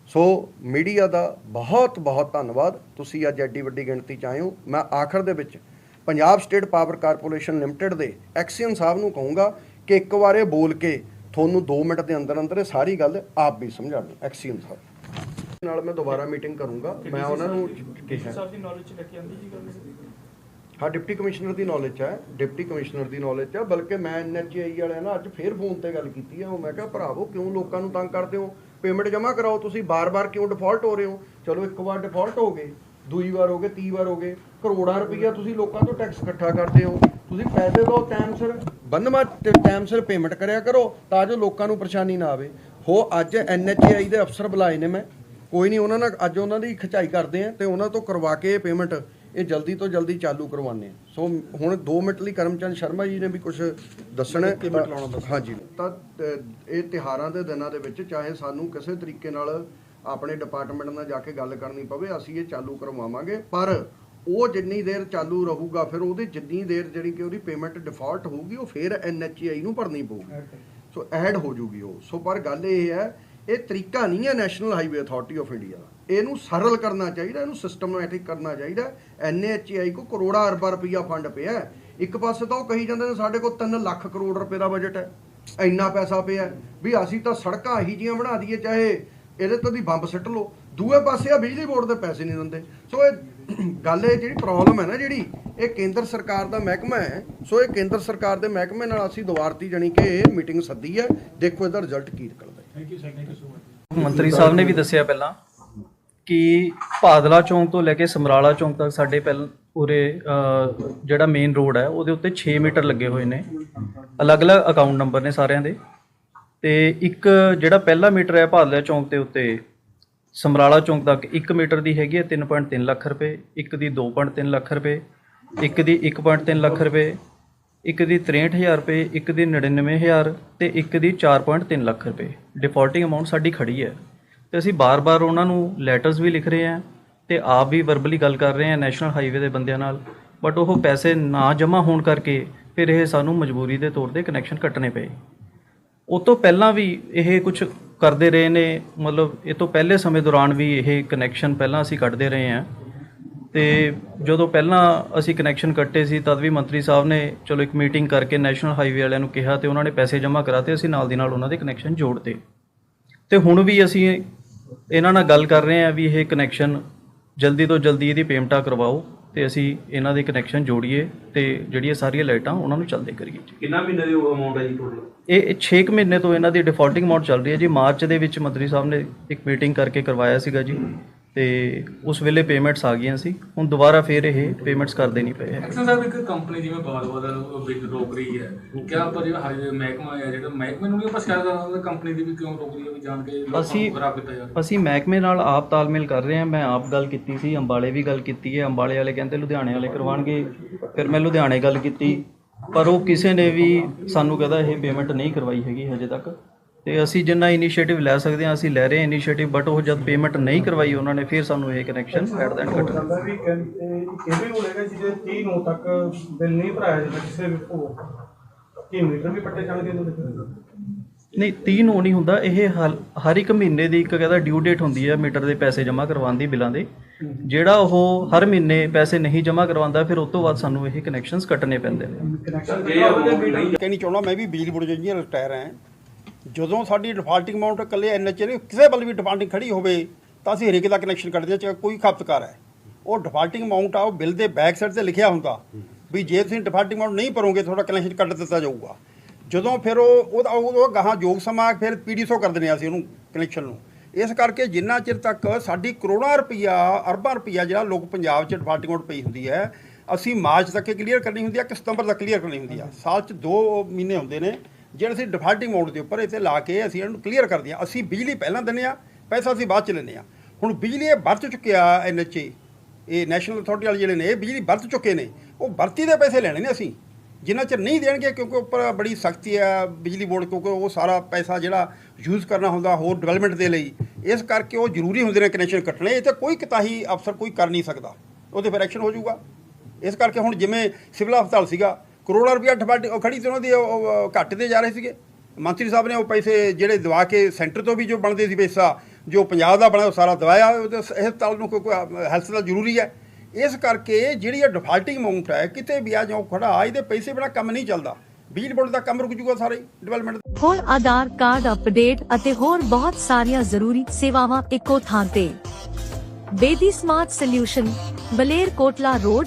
ਸੋ ਮੀਡੀਆ ਦਾ ਬਹੁਤ ਬਹੁਤ ਧੰਨਵਾਦ। ਤੁਸੀਂ ਅੱਜ ਐਡੀ ਵੱਡੀ ਗਿਣਤੀ ਚ ਆਏ ਹੋ। ਮੈਂ ਆਖਰ ਦੇ ਵਿੱਚ Punjab state power corporation limited ਦੇ ਐਕਸੀਅਨ ਸਾਹਿਬ ਨੂੰ ਕਹੂੰਗਾ ਕਿ ਇੱਕ ਵਾਰ ਇਹ ਬੋਲ ਕੇ ਤੁਹਾਨੂੰ 2 ਮਿੰਟ ਦੇ ਅੰਦਰ ਅੰਦਰ ਇਹ ਸਾਰੀ ਗੱਲ ਆਪ ਵੀ ਸਮਝਾ ਦਿਓ ਐਕਸੀਅਨ ਸਾਹਿਬ। ਨਾਲ ਮੈਂ ਦੁਬਾਰਾ ਮੀਟਿੰਗ ਕਰੂੰਗਾ। ਮੈਂ ਉਹਨਾਂ ਨੂੰ ਕਿਹਾ ਸਾਹਿਬ ਦੀ ਨੌਲੇਜ ਚ ਲੈ ਕੇ ਆਂਦੀ ਜੀ ਗੱਲ? ਹਾਂ ਡਿਪਟੀ ਕਮਿਸ਼ਨਰ ਦੀ ਨੌਲੇਜ ਹੈ। ਡਿਪਟੀ ਕਮਿਸ਼ਨਰ ਦੀ ਨੌਲੇਜ ਹੈ ਬਲਕਿ ਮੈਂ ਐਨਐਚਆਈ ਵਾਲਿਆਂ ਨਾਲ ਅੱਜ ਫੇਰ ਫੋਨ ਤੇ ਗੱਲ ਕੀਤੀ ਹੈ। ਉਹ ਮੈਂ ਕਿਹਾ ਭਰਾਵੋ ਕਿਉਂ ਲੋਕਾਂ ਨੂੰ ਤੰਗ ਕਰਦੇ ਹੋ? ਪੇਮੈਂਟ ਜਮ੍ਹਾਂ ਕਰਾਓ ਤੁਸੀਂ ਬਾਰ-ਬਾਰ ਕਿਉਂ ਡਿਫਾਲਟ ਹੋ ਰਹੇ ਹੋ? ਚਲੋ ਇੱਕ ਵਾਰ ਡਿਫਾਲਟ ਹੋ ਗਏ। ਦੂਈ ਵਾਰ ਹੋ ਗਏ ਤੀਹ ਵਾਰ ਹੋ ਗਏ। ਕਰੋੜਾਂ ਰੁਪਈਆ ਤੁਸੀਂ ਲੋਕਾਂ ਤੋਂ ਟੈਕਸ ਇਕੱਠਾ ਕਰਦੇ ਹੋ। ਤੁਸੀਂ ਪੈਸੇ ਦਿਓ ਟਾਈਮ ਸਿਰ ਬੰਦਮਾ ਟਾਈਮ ਸਿਰ ਪੇਮੈਂਟ ਕਰਿਆ ਕਰੋ ਤਾਂ ਜੋ ਲੋਕਾਂ ਨੂੰ ਪਰੇਸ਼ਾਨੀ ਨਾ ਆਵੇ। ਹੋ ਅੱਜ ਐਨਐਚਆਈ ਦੇ ਅਫਸਰ ਬੁਲਾਏ ਨੇ ਮੈਂ। ਕੋਈ ਨਹੀਂ ਉਹਨਾਂ ਨਾਲ ਅੱਜ ਉਹਨਾਂ ਦੀ ਖਚਾਈ ਕਰਦੇ ਆ ਤੇ ਉਹਨਾਂ ਤੋਂ ਕਰਵਾ ਕੇ ਇਹ ਪੇਮੈਂਟ ਇਹ ਜਲਦੀ ਤੋਂ ਜਲਦੀ ਚਾਲੂ ਕਰਵਾਉਂਦੇ ਆ ਸੋ ਹੁਣ 2 ਮਿੰਟ ਲਈ ਕਰਮਚੰਦ ਸ਼ਰਮਾ ਜੀ ਨੇ ਵੀ ਕੁਝ ਦੱਸਣਾ ਹੈ। ਹਾਂਜੀ। ਤਾਂ ਇਹ ਤਿਹਾਰਾਂ ਦੇ ਦਿਨਾਂ ਦੇ ਵਿੱਚ ਚਾਹੇ ਸਾਨੂੰ ਕਿਸੇ ਤਰੀਕੇ ਨਾਲ ਆਪਣੇ ਡਿਪਾਰਟਮੈਂਟ ਨਾਲ ਜਾ ਕੇ ਗੱਲ ਕਰਨੀ ਪਵੇ ਅਸੀਂ ਇਹ ਚਾਲੂ ਕਰਵਾਵਾਂਗੇ। ਪਰ ਉਹ ਜਿੰਨੀ ਦੇਰ ਚਾਲੂ ਰਹੂਗਾ ਫਿਰ ਉਹਦੇ ਜਿੰਨੀ ਦੇਰ ਜਿਹੜੀ ਕਿ ਉਹਦੀ ਪੇਮੈਂਟ ਡਿਫਾਲਟ ਹੋਊਗੀ ਉਹ ਫਿਰ ਐਨਐਚਆਈ ਨੂੰ ਭਰਨੀ ਪਊਗੀ। ਸੋ ਐਡ ਹੋ ਜੂਗੀ ਉਹ। ਸੋ ਪਰ ਗੱਲ ਇਹ ਹੈ ਇਹ ਤਰੀਕਾ ਨਹੀਂ ਹੈ national highway authority of India ਦਾ। ਇਹਨੂੰ ਸਰਲ ਕਰਨਾ ਚਾਹੀਦਾ ਇਹਨੂੰ ਸਿਸਟਮੈਟਿਕ ਕਰਨਾ ਚਾਹੀਦਾ। ਐਨਐਚਆਈ ਕੋ ਕਰੋੜਾ ਅਰਬਾਂ ਰੁਪਈਆ ਫੰਡ ਪਿਆ ਹੈ। ਇੱਕ ਪਾਸੇ ਤਾਂ ਉਹ ਕਹੀ ਜਾਂਦੇ ਨੇ ਸਾਡੇ ਕੋਲ 3 ਲੱਖ ਕਰੋੜ ਰੁਪਏ ਦਾ ਬਜਟ ਹੈ। ਇੰਨਾ ਪੈਸਾ ਪਿਆ ਹੈ, ਵੀ ਅਸੀਂ ਤਾਂ ਸੜਕਾਂ ਇਹੀ ਜੀਆਂ ਬਣਾ ਦਈਏ ਚਾਹੇ ਇਹਦੇ ਤੋਂ ਦੀ ਬੰਬ ਸਿੱਟ ਲਓ। ਦੂਏ ਪਾਸੇ ਆ ਬਿਜਲੀ ਬੋਰਡ ਦੇ ਪੈਸੇ ਨਹੀਂ ਦਿੰਦੇ। ਸੋ ਇਹ ਗੱਲ ਇਹ ਜਿਹੜੀ ਪ੍ਰੋਬਲਮ ਹੈ ਨਾ ਜਿਹੜੀ ਇਹ ਕੇਂਦਰ ਸਰਕਾਰ ਦਾ ਮਹਿਕਮਾ ਹੈ। ਸੋ ਇਹ ਕੇਂਦਰ ਸਰਕਾਰ ਦੇ ਮਹਿਕਮੇ ਨਾਲ ਅਸੀਂ ਦੁਆਰਤੀ ਜਾਣੀ ਕਿ ਮੀਟਿੰਗ ਸੱਦੀ ਹੈ। ਦੇਖੋ ਇਹਦਾ ਰਿਜ਼ਲਟ ਕੀ ਨਿਕਲਦਾ ਹੈ। ਮੰਤਰੀ ਸਾਹਿਬ ਨੇ ਵੀ ਦੱਸਿਆ ਪਹਿਲਾਂ ਕਿ ਭਾਦਲਾ ਚੌਂਕ ਤੋਂ ਲੈ ਕੇ ਸਮਰਾਲਾ ਚੌਂਕ ਤੱਕ ਸਾਡੇ ਪਹਿਲ ਉਰੇ ਜਿਹੜਾ ਮੇਨ ਰੋਡ ਹੈ ਉਹਦੇ ਉੱਤੇ 6 ਮੀਟਰ ਲੱਗੇ ਹੋਏ ਨੇ। ਅਲੱਗ-ਅਲੱਗ ਅਕਾਊਂਟ ਨੰਬਰ ਨੇ ਸਾਰਿਆਂ ਦੇ। ਤੇ ਇੱਕ ਜਿਹੜਾ ਪਹਿਲਾ ਮੀਟਰ ਹੈ ਭਾਦਲਾ ਚੌਂਕ ਦੇ ਉੱਤੇ, ਸਮਰਾਲਾ ਚੌਂਕ ਤੱਕ 1 ਮੀਟਰ ਦੀ ਹੈਗੀ ਹੈ 3.3 ਲੱਖ ਰੁਪਏ, ਇੱਕ ਦੀ 2.3 ਲੱਖ ਰੁਪਏ, ਇੱਕ ਦੀ 1.3 ਲੱਖ ਰੁਪਏ, ਇੱਕ ਦੀ 63000 ਰੁਪਏ, ਇੱਕ ਦੀ 99000 ਤੇ ਇੱਕ ਦੀ 4.3 ਲੱਖ ਰੁਪਏ। ਡਿਫਾਲਟਿੰਗ ਅਮਾਉਂਟ ਸਾਡੀ ਖੜੀ ਹੈ। ਤੇ ਅਸੀਂ ਬਾਰ-ਬਾਰ ਉਹਨਾਂ ਨੂੰ ਲੈਟਰਸ ਵੀ ਲਿਖ ਰਹੇ ਹਾਂ ਤੇ ਆਪ ਵੀ ਵਰਬਲੀ ਗੱਲ ਕਰ ਰਹੇ ਹਾਂ ਨੈਸ਼ਨਲ ਹਾਈਵੇ ਦੇ ਬੰਦਿਆਂ ਨਾਲ। ਬਟ ਉਹ ਪੈਸੇ ਨਾ ਜਮ੍ਹਾਂ ਹੋਣ ਕਰਕੇ ਫਿਰ ਇਹ ਸਾਨੂੰ ਮਜਬੂਰੀ ਦੇ ਤੌਰ ਤੇ ਕਨੈਕਸ਼ਨ ਕੱਟਣੇ ਪਏ। ਉਹ ਤੋਂ ਪਹਿਲਾਂ ਵੀ ਇਹ ਕੁਝ ਕਰਦੇ ਰਹੇ ਨੇ, ਮਤਲਬ ਇਹ ਤੋਂ ਪਹਿਲੇ ਸਮੇਂ ਦੌਰਾਨ ਵੀ ਇਹ ਕਨੈਕਸ਼ਨ ਪਹਿਲਾਂ ਅਸੀਂ ਕੱਢਦੇ ਰਹੇ ਹਾਂ। ਤੇ ਜਦੋਂ ਪਹਿਲਾਂ ਅਸੀਂ ਕਨੈਕਸ਼ਨ ਕੱਟੇ ਸੀ, ਤਦ ਵੀ ਮੰਤਰੀ ਸਾਹਿਬ ਨੇ ਚਲੋ ਇੱਕ ਮੀਟਿੰਗ ਕਰਕੇ ਨੈਸ਼ਨਲ ਹਾਈਵੇ ਵਾਲਿਆਂ ਨੂੰ ਕਿਹਾ ਤੇ ਉਹਨਾਂ ਨੇ ਪੈਸੇ ਜਮ੍ਹਾਂ ਕਰਾਤੇ ਅਸੀਂ ਨਾਲ ਦੀ ਨਾਲ ਉਹਨਾਂ ਦੇ ਕਨੈਕਸ਼ਨ ਜੋੜਤੇ। ਤੇ ਹੁਣ ਵੀ ਅਸੀਂ ਇਹਨਾਂ ਨਾਲ ਗੱਲ ਕਰ ਰਹੇ ਹਾਂ ਵੀ ਇਹ ਕਨੈਕਸ਼ਨ ਜਲਦੀ ਤੋਂ ਜਲਦੀ ਇਹਦੀ ਪੇਮੈਂਟਾਂ ਕਰਵਾਓ। ਤੇ ਅਸੀਂ ਇਹਨਾਂ ਦੇ ਕਨੈਕਸ਼ਨ ਜੋੜੀਏ ਤੇ ਜਿਹੜੀਆਂ ਸਾਰੀਆਂ ਲਾਈਟਾਂ ਉਹਨਾਂ ਨੂੰ ਚੱਲਦੇ ਕਰੀਏ। ਕਿੰਨਾ ਮਹੀਨੇ ਦੀ ਅਮਾਉਂਟ ਹੈ ਜੀ ਟੋਟਲ ਇਹ 6 ਮਹੀਨੇ ਤੋਂ ਇਹਨਾਂ ਦੀ ਡਿਫਾਲਟਿੰਗ ਅਮਾਉਂਟ ਚੱਲ ਰਹੀ ਹੈ ਜੀ। ਮਾਰਚ ਦੇ ਵਿੱਚ ਮੰਤਰੀ ਸਾਹਿਬ ਨੇ ਇੱਕ ਮੀਟਿੰਗ ਕਰਕੇ ਕਰਵਾਇਆ ਸੀਗਾ ਜੀ। ਤੇ ਉਸ ਵੇਲੇ ਪੇਮੈਂਟਸ ਆ ਗਈਆਂ ਸੀ। ਹੁਣ ਦੁਬਾਰਾ ਫੇਰ ਇਹ ਪੇਮੈਂਟਸ ਕਰਦੇ ਨਹੀਂ ਪਏ। ਹੈ ਐਕਸ਼ਨ ਸਾਹਿਬ ਇੱਕ ਕੰਪਨੀ ਜਿਵੇਂ ਬਾਦ ਬਿਡ ਰੋਕ ਰਹੀ ਹੈ। ਕਿਆ ਆਪਾਂ ਜਿਹੜਾ ਹਾਈਵੇ ਮਹਿਕਮਾ ਹੈ ਜਿਹੜਾ ਮਹਿਕਮੇ ਨੂੰ ਵੀ ਆਪਾਂ ਸ਼ਿਕਾਇਤ ਕਰ ਸਕਦੇ ਕੰਪਨੀ ਦੀ ਵੀ ਕਿਉਂ ਰੋਕ ਰਹੀ ਹੈ ਵੀ ਜਾਣ ਕੇ ਲੋਕਾਂ ਅਸੀਂ- ਨੂੰ ਖਰਾਬ ਕੀਤਾ ਜਾ ਰਿਹਾ। ਅਸੀਂ ਮਹਿਕਮੇ ਨਾਲ ਆਪ ਤਾਲਮੇਲ ਕਰ ਰਹੇ ਹਾਂ। ਮੈਂ ਆਪ ਗੱਲ ਕੀਤੀ ਸੀ ਅੰਬਾਲੇ ਵੀ ਗੱਲ ਕੀਤੀ ਹੈ। ਅੰਬਾਲੇ ਵਾਲੇ ਕਹਿੰਦੇ ਲੁਧਿਆਣੇ ਵਾਲੇ ਕਰਵਾਉਣਗੇ। ਫਿਰ ਮੈਂ ਲੁਧਿਆਣੇ ਗੱਲ ਕੀਤੀ। ਪਰ ਉਹ ਕਿਸੇ ਨੇ ਵੀ ਸਾਨੂੰ ਕਹਿੰਦਾ ਇਹ ਪੇਮੈਂਟ ਨਹੀਂ ਕਰਵਾਈ ਹੈਗੀ ਹਜੇ ਤੱਕ। ਤੇ ਅਸੀਂ ਜਿੰਨਾ ਇਨੀਸ਼ੀਏਟਿਵ ਲੈ ਸਕਦੇ ਹਾਂ ਅਸੀਂ ਲੈ ਰਹੇ ਹਾਂ ਇਨੀਸ਼ੀਏਟਿਵ ਬਟ ਉਹ ਜਦ ਪੇਮੈਂਟ ਨਹੀਂ ਕਰਵਾਈ ਉਹਨਾਂ ਨੇ ਫਿਰ ਸਾਨੂੰ ਇਹ ਕਨੈਕਸ਼ਨ ਐਟ ਦਾ ਐਂਡ ਕੱਟਣਾ ਜਾਂਦਾ ਵੀ ਕਹਿੰਦੇ ਇੱਕ ਇਹ ਵੀ ਹੋਏਗਾ ਜਿਹਦੇ 30 ਨੂੰ ਤੱਕ ਬਿੱਲ ਨਹੀਂ ਭਰਾਇਆ ਜਾਂਦਾ ਕਿਸੇ ਵੀ ਭੋਗ ਕੀ ਮੀਟਰ ਵੀ ਪੱਟੇ ਵਿੱਚ? ਨਹੀਂ 30 ਨੂੰ ਨਹੀਂ ਹੁੰਦਾ ਇਹ ਹਰ ਇੱਕ ਮਹੀਨੇ ਦੀ ਇੱਕ ਕਹਿੰਦਾ ਡਿਊ ਡੇਟ ਹੁੰਦੀ ਹੈ ਮੀਟਰ ਦੇ ਪੈਸੇ ਜਮ੍ਹਾਂ ਕਰਵਾਉਣ ਦੀ ਬਿੱਲਾਂ ਦੇ। ਜਿਹੜਾ ਉਹ ਹਰ ਮਹੀਨੇ ਪੈਸੇ ਨਹੀਂ ਜਮ੍ਹਾਂ ਕਰਵਾਉਂਦਾ ਫਿਰ ਉਸ ਤੋਂ ਬਾਅਦ ਸਾਨੂੰ ਇਹ ਕਨੈਕਸ਼ਨਸ ਕੱਟਣੇ ਪੈਂਦੇ ਨੇ। ਜੇ ਅਮਾਉਂਟ ਨਹੀਂ ਕਹਿਣੀ ਚਾਹੁੰਦਾ ਮੈਂ ਵੀ ਬਿਜਲੀ ਬੋਰਡ ਇੰਜੀਨੀਅਰ ਰਿਟਾਇਰ ਹਾਂ। ਜਦੋਂ ਸਾਡੀ ਡਿਫਾਲਟਿੰਗ ਅਮਾਉਂਟ ਇਕੱਲੇ ਐਨਐਚਏ ਨੇ, ਕਿਸੇ ਵੱਲ ਵੀ ਡਿਫਾਲਟਿੰਗ ਖੜੀ ਹੋਵੇ, ਤਾਂ ਅਸੀਂ ਹਰੇਕ ਦਾ ਕਨੈਕਸ਼ਨ ਕੱਢਦੇ ਹਾਂ, ਚਾਹੇ ਕੋਈ ਖਪਤਕਾਰ ਹੈ। ਉਹ ਡਿਫਾਲਟਿੰਗ ਅਮਾਉਂਟ ਆ, ਉਹ ਬਿੱਲ ਦੇ ਬੈਕ ਸਾਈਡ ਤੇ ਲਿਖਿਆ ਹੁੰਦਾ ਵੀ ਜੇ ਤੁਸੀਂ ਡਿਫਾਲਟਿੰਗ ਅਮਾਉਂਟ ਨਹੀਂ ਭਰੋਗੇ, ਤੁਹਾਡਾ ਕਨੈਕਸ਼ਨ ਕੱਟ ਦਿੱਤਾ ਜਾਊਗਾ। ਜਦੋਂ ਫਿਰ ਉਹ ਉਹਦਾ ਉਹ ਗਾਹਾਂ ਯੋਗ ਸਮਾਂ ਫਿਰ ਪੀਡੀਸੋ ਕਰ ਦਿੰਦੇ ਹਾਂ ਅਸੀਂ ਉਹਨੂੰ ਕਨੈਕਸ਼ਨ ਨੂੰ। ਇਸ ਕਰਕੇ ਜਿੰਨਾ ਚਿਰ ਤੱਕ ਸਾਡੀ ਕਰੋੜਾਂ ਰੁਪਈਆ, ਅਰਬਾਂ ਰੁਪਈਆ ਜਿਹੜਾ ਲੋਕ ਪੰਜਾਬ 'ਚ ਡਿਫਾਲਟਿੰਗ ਅਮਾਉਂਟ ਪਈ ਹੁੰਦੀ ਹੈ, ਅਸੀਂ ਮਾਰਚ ਤੱਕ ਕਲੀਅਰ ਕਰਨੀ ਹੁੰਦੀ ਹੈ ਕਿ ਸਤੰਬਰ ਤੱਕ ਕਲੀਅਰ ਕਰਨੀ ਹੁੰਦੀ ਹੈ ਸਾਲ 'ਚ ਦੋ ਮਹੀਨੇ ਹੁੰਦੇ ਨੇ। ਜਿਹੜਾ ਅਸੀਂ ਡਿਫਾਲਟਿੰਗ ਅਮਾਉਂਟ ਦੇ ਉੱਪਰ ਇੱਥੇ ਲਾ ਕੇ ਅਸੀਂ ਇਹਨਾਂ ਨੂੰ ਕਲੀਅਰ ਕਰਦੇ ਹਾਂ। ਅਸੀਂ ਬਿਜਲੀ ਪਹਿਲਾਂ ਦਿੰਦੇ ਆ ਪੈਸਾ ਅਸੀਂ ਬਾਅਦ 'ਚ ਲੈਂਦੇ ਆ ਹੁਣ ਬਿਜਲੀ ਇਹ ਵਰਤ ਚੁੱਕਿਆ ਐਨਐਚਏ ਇਹ ਨੈਸ਼ਨਲ ਅਥਾਰਟੀ ਵਾਲੇ ਜਿਹੜੇ ਨੇ, ਇਹ ਬਿਜਲੀ ਵਰਤ ਚੁੱਕੇ ਨੇ। ਉਹ ਵਰਤੀ ਦੇ ਪੈਸੇ ਲੈਣੇ ਨੇ ਅਸੀਂ। ਜਿੰਨਾ ਚਿਰ ਨਹੀਂ ਦੇਣਗੇ, ਕਿਉਂਕਿ ਉੱਪਰ ਬੜੀ ਸਖਤੀ ਆ ਬਿਜਲੀ ਬੋਰਡ, ਕਿਉਂਕਿ ਉਹ ਸਾਰਾ ਪੈਸਾ ਜਿਹੜਾ ਯੂਜ਼ ਕਰਨਾ ਹੁੰਦਾ ਹੋਰ ਡਿਵੈਲਪਮੈਂਟ ਦੇ ਲਈ, ਇਸ ਕਰਕੇ ਉਹ ਜ਼ਰੂਰੀ ਹੁੰਦੇ ਨੇ ਕਨੈਕਸ਼ਨ ਕੱਟਣੇ। ਇਹ ਤੇ ਕੋਈ ਕਿਤਾਹੀ ਅਫਸਰ ਕੋਈ ਕਰ ਨਹੀਂ ਸਕਦਾ। ਉਹਦੇ ਫਿਰ ਐਕਸ਼ਨ ਹੋ ਜਾਊਗਾ। ਇਸ ਕਰਕੇ ਹੁਣ ਜਿਵੇਂ ਸਿਵਲ ਹਸਪਤਾਲ ਸੀਗਾ ਕਰੋੜਾਂ ਰੁਪਇਆ ਡਿਫਾਲਟ ਉਹ ਖੜੀ ਤੇ ਉਹਨਾਂ ਦੀ, ਉਹ- ਜਾ ਰਹੇ ਸੀਗੇ। ਮੰਤਰੀ ਸਾਹਿਬ ਨੇ ਉਹ ਪੈਸੇ ਜਿਹੜੇ ਦਵਾ ਕੇ ਸੈਂਟਰ ਤੋਂ ਵੀ ਜੋ ਬਣਦੇ ਸੀ ਪੈਸਾ, ਜੋ ਪੰਜਾਬ ਦਾ ਬਣਿਆ ਉਹ ਸਾਰਾ ਦਵਾਇਆ। ਉਹ ਤੇ ਨੂੰ ਕੋਈ ਹੈਲਥ ਦਾ ਜ਼ਰੂਰੀ ਹੈ। ਇਸ ਕਰਕੇ ਜਿਹੜੀ ਇਹ ਡਿਫਾਲਟਿੰਗ ਅਮਾਉਂਟ ਹੈ, ਕਿਤੇ ਵੀ ਆ ਜਾਓ, ਖੜਾ, ਇਹਦੇ ਪੈਸੇ ਬਿਨਾ ਕੰਮ ਨਹੀਂ ਚੱਲਦਾ। ਬਿਜਲੀ ਬੋਰਡ ਦਾ ਕੰਮ ਰੁਕ ਜੂਗਾ ਸਾਰੇ ਡਿਵੈਲਪਮੈਂਟ ਹੁਣ ਆਧਾਰ ਕਾਰਡ ਅਪਡੇਟ ਅਤੇ ਹੋਰ ਬਹੁਤ ਸਾਰੀਆਂ ਜ਼ਰੂਰੀ ਸੇਵਾਵਾਂ ਇੱਕੋ ਥਾਂ ਤੇ। ਬੇਦੀ ਸਮਾਰਟ ਸੋਲਿਊਸ਼ਨ ਬਲੇਰ ਕੋਟਲਾ ਰੋਡ